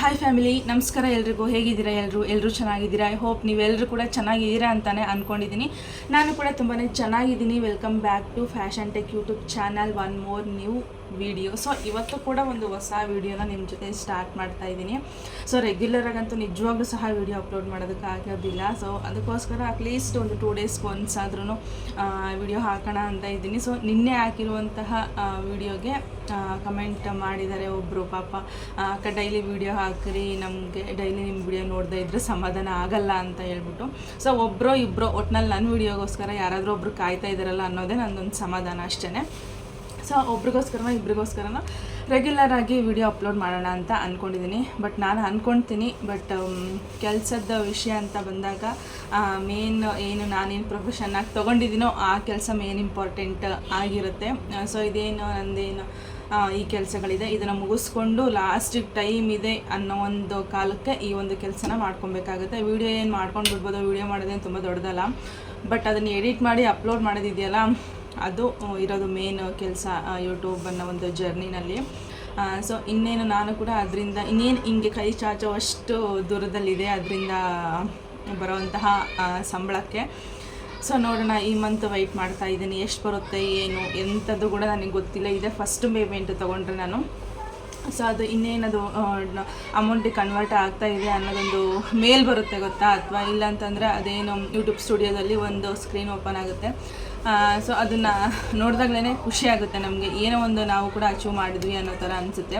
Hi family ನಮಸ್ಕಾರ ಎಲ್ರಿಗೂ. ಹೇಗಿದ್ದೀರಾ ಎಲ್ಲರೂ ಎಲ್ಲರೂ ಚೆನ್ನಾಗಿದ್ದೀರಾ? ಐ ಹೋಪ್ ನೀವೆಲ್ಲರೂ ಕೂಡ ಚೆನ್ನಾಗಿದ್ದೀರಾ ಅಂತಲೇ ಅಂದ್ಕೊಂಡಿದ್ದೀನಿ ನಾನು ಕೂಡ ತುಂಬಾ ಚೆನ್ನಾಗಿದ್ದೀನಿ. Welcome back to fashion tech YouTube channel one more new video so ಇವತ್ತು ಕೂಡ ಒಂದು ಹೊಸ ವಿಡಿಯೋನ ನಿಮ್ಮ ಜೊತೆ ಸ್ಟಾರ್ಟ್ ಮಾಡ್ತಾ ಇದ್ದೀನಿ. ಸೊ ರೆಗ್ಯುಲರಾಗಂತೂ ನಿಜವಾಗ್ಲೂ ಸಹ ವಿಡಿಯೋ ಅಪ್ಲೋಡ್ ಮಾಡೋದಕ್ಕೆ ಆಗೋದಿಲ್ಲ. ಸೊ ಅದಕ್ಕೋಸ್ಕರ ಅಟ್ಲೀಸ್ಟ್ ಒಂದು ಟೂ ಡೇಸ್ಗೆ ಒನ್ಸ್ ಆದ್ರೂ ವಿಡಿಯೋ ಹಾಕೋಣ ಅಂತ ಇದ್ದೀನಿ. ಸೊ ನಿನ್ನೆ ಹಾಕಿರುವಂತಹ ವಿಡಿಯೋಗೆ ಕಮೆಂಟ್ ಮಾಡಿದ್ದಾರೆ ಒಬ್ಬರು ಪಾಪ. ಅಕ್ಕ ಡೈಲಿ ವಿಡಿಯೋ ಹಾಕಿರಿ, ನಮಗೆ ಡೈಲಿ ನಿಮ್ಮ ವಿಡಿಯೋ ನೋಡದೇ ಇದ್ರೆ ಸಮಾಧಾನ ಆಗಲ್ಲ ಅಂತ ಹೇಳ್ಬಿಟ್ಟು. ಸೊ ಒಬ್ಬರು ಇಬ್ಬರು ಒಟ್ನಲ್ಲಿ ನನ್ನ ವಿಡಿಯೋಗೋಸ್ಕರ ಯಾರಾದರೂ ಒಬ್ರು ಕಾಯ್ತಾ ಇದ್ದಾರಲ್ಲ ಅನ್ನೋದೇ ನನ್ನೊಂದು ಸಮಾಧಾನ ಅಷ್ಟೇ ಸೊ ಒಬ್ರಿಗೋಸ್ಕರನೋ ಇಬ್ರಿಗೋಸ್ಕರನೋ ರೆಗ್ಯುಲರ್ ಆಗಿ ವಿಡಿಯೋ ಅಪ್ಲೋಡ್ ಮಾಡೋಣ ಅಂತ ಅಂದ್ಕೊಂಡಿದ್ದೀನಿ ಬಟ್ ನಾನು ಅಂದ್ಕೊಳ್ತೀನಿ ಬಟ್ ಕೆಲಸದ ವಿಷಯ ಅಂತ ಬಂದಾಗ ಮೇನ್ ಏನು ನಾನೇನು ಪ್ರೊಫೆಷನ್ನಾಗಿ ತೊಗೊಂಡಿದ್ದೀನೋ ಆ ಕೆಲಸ ಮೇನ್ ಇಂಪಾರ್ಟೆಂಟ್ ಆಗಿರುತ್ತೆ. ಸೊ ಇದೇನು ನಂದೇನು ಈ ಕೆಲಸಗಳಿದೆ. ಇದನ್ನು ಮುಗಿಸ್ಕೊಂಡು ಲಾಸ್ಟಿಗೆ ಟೈಮ್ ಇದೆ ಅನ್ನೋ ಒಂದು ಕಾಲಕ್ಕೆ ಈ ಒಂದು ಕೆಲಸನ ಮಾಡ್ಕೊಬೇಕಾಗುತ್ತೆ. ವಿಡಿಯೋ ಏನು ಮಾಡ್ಕೊಂಡು ಬಿಡ್ಬೋದು ವಿಡಿಯೋ ಮಾಡೋದೇನು ತುಂಬ ದೊಡ್ಡದಲ್ಲ. ಬಟ್ ಅದನ್ನು ಎಡಿಟ್ ಮಾಡಿ ಅಪ್ಲೋಡ್ ಮಾಡೋದಿದೆಯಲ್ಲ ಅದು ಇರೋದು ಮೇನ್ ಕೆಲಸ ಯೂಟ್ಯೂಬ್ ಅನ್ನೋ ಒಂದು ಜರ್ನಿನಲ್ಲಿ ಸೊ ಇನ್ನೇನು ನಾನು ಕೂಡ ಅದರಿಂದ, ಇನ್ನೇನು ಹಿಂಗೆ ಕೈ ಚಾಚುವಷ್ಟು ದೂರದಲ್ಲಿದೆ, ಅದರಿಂದ ಬರುವಂತಹ ಸಂಬಳಕ್ಕೆ. ಸೊ ನೋಡೋಣ, ಈ ಮಂತ್ ವೆಯ್ಟ್ ಮಾಡ್ತಾ ಇದ್ದೀನಿ, ಎಷ್ಟು ಬರುತ್ತೆ, ಏನು ಎಂಥದ್ದು ಕೂಡ ನನಗೆ ಗೊತ್ತಿಲ್ಲ. ಇದೆ ಫಸ್ಟ್ ಪೇಮೆಂಟ್ ತೊಗೊಂಡ್ರೆ ನಾನು. ಸೊ ಅದು ಇನ್ನೇನದು ಅಮೌಂಟಿಗೆ ಕನ್ವರ್ಟ್ ಆಗ್ತಾ ಇದೆ ಅನ್ನೋದೊಂದು ಮೇಲ್ ಬರುತ್ತೆ ಗೊತ್ತಾ? ಅಥವಾ ಇಲ್ಲ ಅಂತಂದರೆ ಅದೇನು ಯೂಟ್ಯೂಬ್ ಸ್ಟುಡಿಯೋದಲ್ಲಿ ಒಂದು ಸ್ಕ್ರೀನ್ ಓಪನ್ ಆಗುತ್ತೆ. ಸೊ ಅದನ್ನು ನೋಡಿದಾಗಲೇ ಖುಷಿ ಆಗುತ್ತೆ ನಮಗೆ. ಏನೋ ಒಂದು ನಾವು ಕೂಡ ಅಚೀವ್ ಮಾಡಿದ್ವಿ ಅನ್ನೋ ಥರ ಅನಿಸುತ್ತೆ.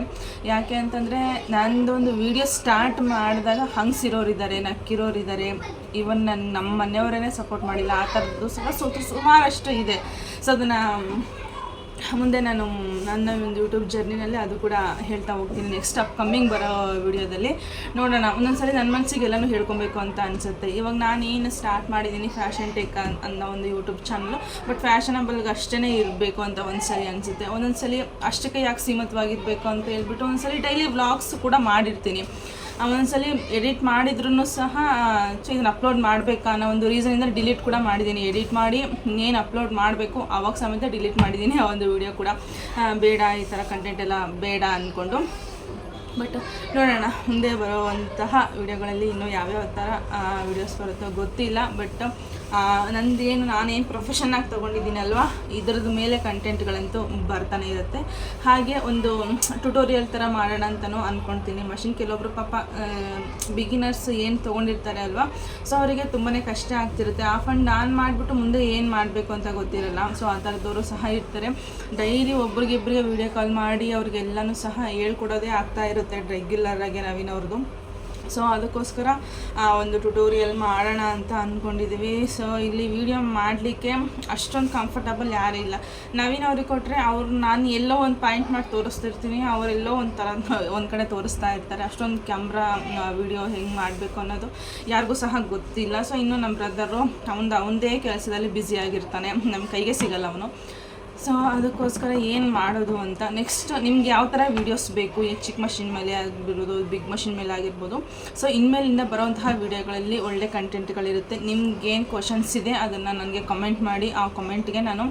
ಯಾಕೆ ಅಂತಂದರೆ ನಂದು ಒಂದು ವಿಡಿಯೋ ಸ್ಟಾರ್ಟ್ ಮಾಡಿದಾಗ ಹಂಗ್ಸಿರೋರಿದ್ದಾರೆ ನಕ್ಕಿರೋರಿದ್ದಾರೆ ಈವನ್ ನನ್ನ ನಮ್ಮ ಮನೆಯವರೇ ಸಪೋರ್ಟ್ ಮಾಡಿಲ್ಲ. ಆ ಥರದ್ದು ಸಹ ಸುಮಾರಷ್ಟು ಇದೆ. ಸೊ ಅದನ್ನು ಮುಂದೆ ನಾನು ನನ್ನ ಒಂದು ಯೂಟ್ಯೂಬ್ ಜರ್ನಿನಲ್ಲಿ ಅದು ಕೂಡ ಹೇಳ್ತಾ ಹೋಗ್ತೀನಿ. ನೆಕ್ಸ್ಟ್ ಅಪ್ಕಮಿಂಗ್ ಬರೋ ವಿಡಿಯೋದಲ್ಲಿ ನೋಡೋಣ. ಒಂದೊಂದ್ಸಲಿ ನನ್ನ ಮನಸ್ಸಿಗೆ ಎಲ್ಲನೂ ಹೇಳ್ಕೊಬೇಕು ಅಂತ ಅನಿಸುತ್ತೆ. ಇವಾಗ ನಾನೇನು ಸ್ಟಾರ್ಟ್ ಮಾಡಿದ್ದೀನಿ ಫ್ಯಾಷನ್ ಟೆಕ್ ಅನ್ನೋ ಒಂದು ಯೂಟ್ಯೂಬ್ ಚಾನಲ್ ಬಟ್ ಫ್ಯಾಷನಬಲ್ಗೆ ಅಷ್ಟೇ ಇರಬೇಕು ಅಂತ ಒಂದ್ಸಲಿ ಅನಿಸುತ್ತೆ. ಒಂದೊಂದ್ಸಲಿ ಅಷ್ಟಕ್ಕೆ ಯಾಕೆ ಸೀಮಿತವಾಗಿರಬೇಕು ಅಂತ ಹೇಳ್ಬಿಟ್ಟು ಒಂದ್ಸಲಿ ಡೈಲಿ ವ್ಲಾಗ್ಸ್ ಕೂಡ ಮಾಡಿರ್ತೀನಿ. ಒಂದೊಂದ್ಸಲಿ ಎಡಿಟ್ ಮಾಡಿದ್ರು ಸಹ ಇದನ್ನು ಅಪ್ಲೋಡ್ ಮಾಡಬೇಕಾ ಅನ್ನೋ ಒಂದು ರೀಸನಿಂದ ಡಿಲೀಟ್ ಕೂಡ ಮಾಡಿದ್ದೀನಿ. ಎಡಿಟ್ ಮಾಡಿ ಏನು ಅಪ್ಲೋಡ್ ಮಾಡಬೇಕು, ಅವಾಗ ಸಮೇತ ಡಿಲೀಟ್ ಮಾಡಿದ್ದೀನಿ ಆ ಒಂದು ವಿಡಿಯೋ ಕೂಡ ಬೇಡ, ಈ ಥರ ಕಂಟೆಂಟ್ ಎಲ್ಲ ಬೇಡ ಅಂದ್ಕೊಂಡು ಬಟ್ ನೋಡೋಣ, ಮುಂದೆ ಬರುವಂತಹ ವಿಡಿಯೋಗಳಲ್ಲಿ ಇನ್ನೂ ಯಾವ್ಯಾವ ಥರ ವಿಡಿಯೋಸ್ ಬರುತ್ತೋ ಗೊತ್ತಿಲ್ಲ. ಬಟ್ ನಂದೇನು, ನಾನೇನು ಪ್ರೊಫೆಷನ್ನಾಗಿ ತೊಗೊಂಡಿದ್ದೀನಲ್ವ, ಇದ್ರದ್ದು ಮೇಲೆ ಕಂಟೆಂಟ್ಗಳಂತೂ ಬರ್ತಾನೆ ಇರುತ್ತೆ. ಹಾಗೆ ಒಂದು ಟ್ಯುಟೋರಿಯಲ್ ಥರ ಮಾಡೋಣ ಅಂತಲೂ ಅಂದ್ಕೊಳ್ತೀನಿ ಮಷಿನ್ ಕೆಲವೊಬ್ರು ಪಾಪ ಬಿಗಿನರ್ಸ್ ಏನು ತೊಗೊಂಡಿರ್ತಾರೆ ಅಲ್ವಾ ಸೊ ಅವರಿಗೆ ತುಂಬಾ ಕಷ್ಟ ಆಗ್ತಿರುತ್ತೆ. ಆ ಫಂಡ್ ನಾನು ಮಾಡಿಬಿಟ್ಟು ಮುಂದೆ ಏನು ಮಾಡಬೇಕು ಅಂತ ಗೊತ್ತಿರಲ್ಲ ಸೊ ಆ ಥರದವರು ಸಹ ಇರ್ತಾರೆ. ಡೈಲಿ ಒಬ್ರಿಗಿಬ್ರಿಗೆ ವೀಡಿಯೋ ಕಾಲ್ ಮಾಡಿ ಅವ್ರಿಗೆಲ್ಲನೂ ಸಹ ಹೇಳ್ಕೊಡೋದೇ ಆಗ್ತಾ ಇರುತ್ತೆ ರೆಗ್ಯುಲರ್ ಆಗಿ ನವೀನ್ ಅವ್ರದ್ದು ಸೊ ಅದಕ್ಕೋಸ್ಕರ ಒಂದು ಟ್ಯುಟೋರಿಯಲ್ ಮಾಡೋಣ ಅಂತ ಅಂದ್ಕೊಂಡಿದ್ದೀವಿ ಸೊ ಇಲ್ಲಿ ವಿಡಿಯೋ ಮಾಡಲಿಕ್ಕೆ ಅಷ್ಟೊಂದು ಕಂಫರ್ಟಬಲ್ ಯಾರೂ ಇಲ್ಲ. ನವೀನ್ ಅವ್ರಿಗೆ ಕೊಟ್ಟರೆ ಅವ್ರು, ನಾನು ಎಲ್ಲೋ ಒಂದು ಪಾಯಿಂಟ್ ಮಾಡಿ ತೋರಿಸ್ತಿರ್ತೀನಿ. ಅವರೆಲ್ಲೋ ಒಂದು ಥರ ಒಂದು ಕಡೆ ತೋರಿಸ್ತಾ ಇರ್ತಾರೆ. ಅಷ್ಟೊಂದು ಕ್ಯಾಮ್ರಾ ವಿಡಿಯೋ ಹೆಂಗೆ ಮಾಡಬೇಕು ಅನ್ನೋದು ಯಾರಿಗೂ ಸಹ ಗೊತ್ತಿಲ್ಲ. ಸೊ ಇನ್ನು ನಮ್ಮ ಬ್ರದರು ಅವನದು ಅವನದೇ ಕೆಲಸದಲ್ಲಿ ಬ್ಯುಸಿ ಆಗಿರ್ತಾನೆ. ನಮ್ಮ ಕೈಗೆ ಸಿಗಲ್ಲ ಅವನು. ಸೊ ಅದಕ್ಕೋಸ್ಕರ ಏನು ಮಾಡೋದು ಅಂತ ನೆಕ್ಸ್ಟ್ ನಿಮ್ಗೆ ಯಾವ ಥರ ವೀಡಿಯೋಸ್ ಬೇಕು? ಈ ಚಿಕ್ಕ ಮಷಿನ್ ಮೇಲೆ ಆಗಿರ್ಬೋದು ಬಿಗ್ ಮಷಿನ್ ಮೇಲೆ ಆಗಿರ್ಬೋದು. ಸೊ ಇನ್ಮೇಲಿಂದ ಬರೋಂತಹ ವೀಡಿಯೋಗಳಲ್ಲಿ ಒಳ್ಳೆ ಕಂಟೆಂಟ್ಗಳಿರುತ್ತೆ ನಿಮ್ಗೇನು ಕ್ವಶನ್ಸ್ ಇದೆ ಅದನ್ನು ನನಗೆ ಕಮೆಂಟ್ ಮಾಡಿ, ಆ ಕಮೆಂಟ್ಗೆ ನಾನು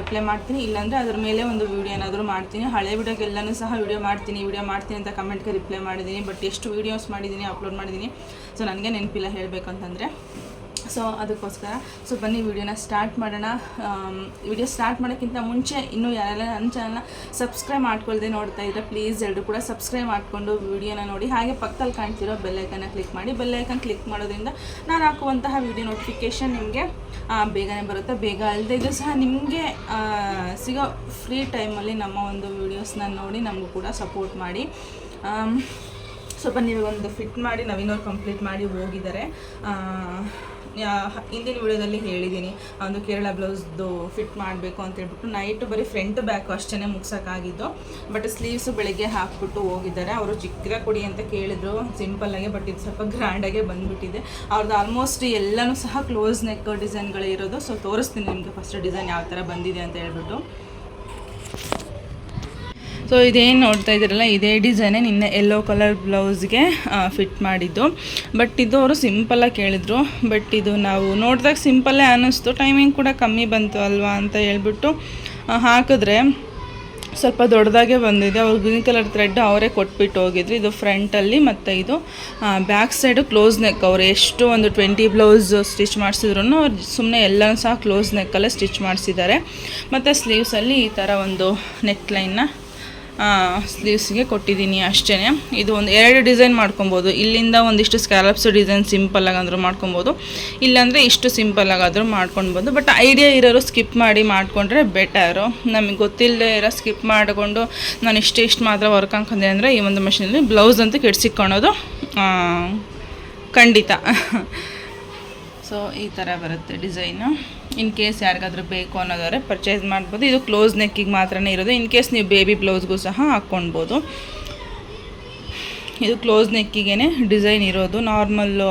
ರಿಪ್ಲೈ ಮಾಡ್ತೀನಿ. ಇಲ್ಲಾಂದರೆ ಅದ್ರ ಮೇಲೆ ಒಂದು ವೀಡಿಯೋ ಏನಾದರೂ ಮಾಡ್ತೀನಿ. ಹಳೆ ವೀಡಿಯೋಗೆಲ್ಲನೂ ಸಹ ವೀಡಿಯೋ ಮಾಡ್ತೀನಿ ವೀಡಿಯೋ ಮಾಡ್ತೀನಿ ಅಂತ ಕಮೆಂಟ್ಗೆ ರಿಪ್ಲೈ ಮಾಡಿದ್ದೀನಿ. ಬಟ್ ಎಷ್ಟು ವೀಡಿಯೋಸ್ ಮಾಡಿದ್ದೀನಿ ಅಪ್ಲೋಡ್ ಮಾಡಿದ್ದೀನಿ. ಸೊ ನನಗೆ ನೆನಪಿಲ್ಲ ಹೇಳಬೇಕಂತಂದರೆ. ಸೊ ಅದಕ್ಕೋಸ್ಕರ. ಸೊ ಬನ್ನಿ, ವಿಡಿಯೋನ ಸ್ಟಾರ್ಟ್ ಮಾಡೋಣ. ವಿಡಿಯೋ ಸ್ಟಾರ್ಟ್ ಮಾಡೋಕ್ಕಿಂತ ಮುಂಚೆ ಇನ್ನೂ ಯಾರೆಲ್ಲ ನನ್ನ ಚಾನಲ್ನ ಸಬ್ಸ್ಕ್ರೈಬ್ ಮಾಡ್ಕೊಳ್ದೆ ನೋಡ್ತಾ ಇದ್ದರೆ ಪ್ಲೀಸ್ ಎಲ್ಲರೂ ಕೂಡ ಸಬ್ಸ್ಕ್ರೈಬ್ ಮಾಡಿಕೊಂಡು ವಿಡಿಯೋನ ನೋಡಿ. ಹಾಗೆ ಪಕ್ಕದಲ್ಲಿ ಕಾಣ್ತಿರೋ ಬೆಲ್ಲೈಕನ್ನ ಕ್ಲಿಕ್ ಮಾಡಿ. ಬೆಲ್ಲೈಕನ್ ಕ್ಲಿಕ್ ಮಾಡೋದ್ರಿಂದ ನಾನು ಹಾಕುವಂತಹ ವಿಡಿಯೋ ನೋಟಿಫಿಕೇಷನ್ ನಿಮಗೆ ಬೇಗನೆ ಬರುತ್ತೆ. ಬೇಗ ಅಲ್ಲದೆ ಇದು ಸಹ ನಿಮಗೆ ಸಿಗೋ ಫ್ರೀ ಟೈಮಲ್ಲಿ ನಮ್ಮ ಒಂದು ವೀಡಿಯೋಸ್ನ ನೋಡಿ ನಮಗೂ ಕೂಡ ಸಪೋರ್ಟ್ ಮಾಡಿ. ಸ್ವಲ್ಪ ನೀವೊಂದು ಫಿಟ್ ಮಾಡಿ ನವೀನವ್ರು ಕಂಪ್ಲೀಟ್ ಮಾಡಿ ಹೋಗಿದ್ದಾರೆ. ಹಿಂದಿನ ವಿಡಿಯೋದಲ್ಲಿ ಹೇಳಿದ್ದೀನಿ, ಒಂದು ಕೇರಳ ಬ್ಲೌಸ್ದು ಫಿಟ್ ಮಾಡಬೇಕು ಅಂತ ಹೇಳ್ಬಿಟ್ಟು ನೈಟ್ ಬರೀ ಫ್ರಂಟ್ ಬ್ಯಾಕು ಅಷ್ಟೇ ಮುಗ್ಸೋಕ್ಕಾಗಿದ್ದು ಬಟ್ ಸ್ಲೀವ್ಸು ಬೆಳಿಗ್ಗೆ ಹಾಕ್ಬಿಟ್ಟು ಹೋಗಿದ್ದಾರೆ. ಅವರು ಚಿಕ್ಕ ಕೊಡಿ ಅಂತ ಕೇಳಿದ್ರು ಸಿಂಪಲ್ಲಾಗೆ ಬಟ್ ಇದು ಸ್ವಲ್ಪ ಗ್ರ್ಯಾಂಡಾಗೆ ಬಂದುಬಿಟ್ಟಿದೆ. ಅವ್ರದ್ದು ಆಲ್ಮೋಸ್ಟ್ ಎಲ್ಲನೂ ಸಹ ಕ್ಲೋಸ್ ನೆಕ್ ಡಿಸೈನ್ಗಳೇ ಇರೋದು ಸೊ ತೋರಿಸ್ತೀನಿ ನಿಮಗೆ ಫಸ್ಟ್ ಡಿಸೈನ್ ಯಾವ ಥರ ಬಂದಿದೆ ಅಂತ ಹೇಳ್ಬಿಟ್ಟು. ಸೊ ಇದೇನು ನೋಡ್ತಾ ಇದ್ದೀರಲ್ಲ, ಇದೇ ಡಿಸೈನೇ ನಿನ್ನೆ ಯೆಲ್ಲೋ ಕಲರ್ ಬ್ಲೌಸ್ಗೆ ಫಿಟ್ ಮಾಡಿದ್ದು. ಬಟ್ ಇದು ಅವರು ಸಿಂಪಲ್ಲಾಗಿ ಕೇಳಿದರು. ಬಟ್ ಇದು ನಾವು ನೋಡಿದಾಗ ಸಿಂಪಲ್ಲೇ ಅನ್ನಿಸ್ತು. ಟೈಮಿಂಗ್ ಕೂಡ ಕಮ್ಮಿ ಬಂತು ಅಲ್ವಾ ಅಂತ ಹೇಳ್ಬಿಟ್ಟು ಹಾಕಿದ್ರೆ ಸ್ವಲ್ಪ ದೊಡ್ಡದಾಗೆ ಬಂದಿದೆ. ಅವ್ರು ಗ್ರೀನ್ ಕಲರ್ ಥ್ರೆಡ್ ಅವರೇ ಕೊಟ್ಬಿಟ್ಟು ಹೋಗಿದ್ರು. ಇದು ಫ್ರಂಟಲ್ಲಿ ಮತ್ತು ಇದು ಬ್ಯಾಕ್ ಸೈಡು ಕ್ಲೋಸ್ ನೆಕ್ ಅವರು ಎಷ್ಟು ಒಂದು ಟ್ವೆಂಟಿ ಬ್ಲೌಸ್ ಸ್ಟಿಚ್ ಮಾಡಿಸಿದ್ರು ಅವ್ರು ಸುಮ್ಮನೆ ಎಲ್ಲನೂ ಸಹ ಕ್ಲೋಸ್ ನೆಕ್ಕಲ್ಲೇ ಸ್ಟಿಚ್ ಮಾಡಿಸಿದ್ದಾರೆ. ಮತ್ತು ಸ್ಲೀವ್ಸಲ್ಲಿ ಈ ಥರ ಒಂದು ನೆಕ್ ಲೈನ್ನ ಸ್ಲೀವ್ಸ್ಗೆ ಕೊಟ್ಟಿದ್ದೀನಿ ಅಷ್ಟೇ ಇದು ಒಂದು ಎರಡು ಡಿಸೈನ್ ಮಾಡ್ಕೊಬೋದು. ಇಲ್ಲಿಂದ ಒಂದಿಷ್ಟು ಸ್ಕ್ಯಾಲಪ್ಸ್ ಡಿಸೈನ್ ಸಿಂಪಲ್ ಆಗಾದರೂ ಮಾಡ್ಕೊಬೋದು. ಇಲ್ಲಾಂದರೆ ಇಷ್ಟು ಸಿಂಪಲ್ ಆಗಾದರೂ ಮಾಡ್ಕೊಬೋದು ಬಟ್ ಐಡಿಯಾ ಇರೋರು ಸ್ಕಿಪ್ ಮಾಡಿ ಮಾಡಿಕೊಂಡ್ರೆ ಬೆಟರು ನಮಗೆ ಗೊತ್ತಿಲ್ಲದೆ ಇರೋ ಸ್ಕಿಪ್ ಮಾಡಿಕೊಂಡು ನಾನು ಇಷ್ಟು ಇಷ್ಟು ಮಾತ್ರ ವರ್ಕ್ ಹಾಕೊಂಡೆ ಅಂದರೆ ಈ ಒಂದು ಮಷೀನಲ್ಲಿ ಬ್ಲೌಸ್ ಅಂತ ಕೆಡಿಸಿಕೊಳ್ಳೋದು ಖಂಡಿತ. ಸೊ ಈ ಥರ ಬರುತ್ತೆ ಡಿಸೈನು ಇನ್ ಕೇಸ್ ಯಾರಿಗಾದ್ರೂ ಬೇಕು ಅನ್ನೋದಾದ್ರೆ ಪರ್ಚೇಸ್ ಮಾಡ್ಬೋದು. ಇದು ಕ್ಲೋಸ್ ನೆಕ್ಕಿಗೆ ಮಾತ್ರನೇ ಇರೋದು. ಇನ್ ಕೇಸ್ ನೀವು ಬೇಬಿ ಬ್ಲೌಸ್ಗೂ ಸಹ ಹಾಕ್ಕೊಳ್ಬೋದು ಇದು ಕ್ಲೋಸ್ ನೆಕ್ಕಿಗೆ ಡಿಸೈನ್ ಇರೋದು. ನಾರ್ಮಲ್ಲು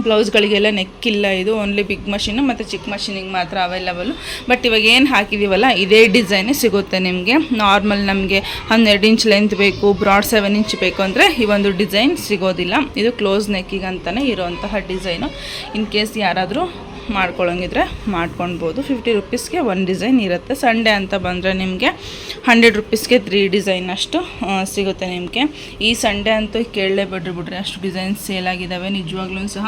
ಬ್ಲೌಸ್ಗಳಿಗೆಲ್ಲ ನೆಕ್ ಇಲ್ಲ ಇದು ಓನ್ಲಿ ಬಿಗ್ ಮಷೀನು ಮತ್ತು ಚಿಕ್ಕ ಮಷೀನಿಗೆ ಮಾತ್ರ ಅವೈಲಬಲು ಬಟ್ ಇವಾಗ ಏನು ಹಾಕಿದ್ದೀವಲ್ಲ ಇದೇ ಡಿಸೈನೇ ಸಿಗುತ್ತೆ ನಿಮಗೆ. ನಾರ್ಮಲ್ ನಮಗೆ ಹನ್ನೆರಡು ಇಂಚ್ ಲೆಂತ್ ಬೇಕು ಬ್ರಾಡ್ ಸೆವೆನ್ ಇಂಚ್ ಬೇಕು ಅಂದರೆ ಈ ಒಂದು ಡಿಸೈನ್ ಸಿಗೋದಿಲ್ಲ. ಇದು ಕ್ಲೋಸ್ ನೆಕ್ಕಿಗೆ ಅಂತಲೇ ಇರೋವಂತಹ ಡಿಸೈನು ಇನ್ ಕೇಸ್ ಯಾರಾದರೂ ಮಾಡ್ಕೊಳ್ಳೋಂಗಿದ್ರೆ ಮಾಡ್ಕೊಳ್ಬೋದು ಫಿಫ್ಟಿ ರುಪೀಸ್ಗೆ ಒನ್ ಡಿಸೈನ್ ಇರುತ್ತೆ. ಸಂಡೇ ಅಂತ ಬಂದರೆ ನಿಮಗೆ ಹಂಡ್ರೆಡ್ ರುಪೀಸ್ಗೆ ತ್ರೀ ಡಿಸೈನ್ ಅಷ್ಟು ಸಿಗುತ್ತೆ ನಿಮಗೆ. ಈ ಸಂಡೇ ಅಂತೂ ಕೇಳಲೇ ಬಿಡ್ರಿ ಬಿಡ್ರಿ, ಅಷ್ಟು ಡಿಸೈನ್ಸ್ ಸೇಲ್ ಆಗಿದ್ದಾವೆ ನಿಜವಾಗ್ಲೂ ಸಹ.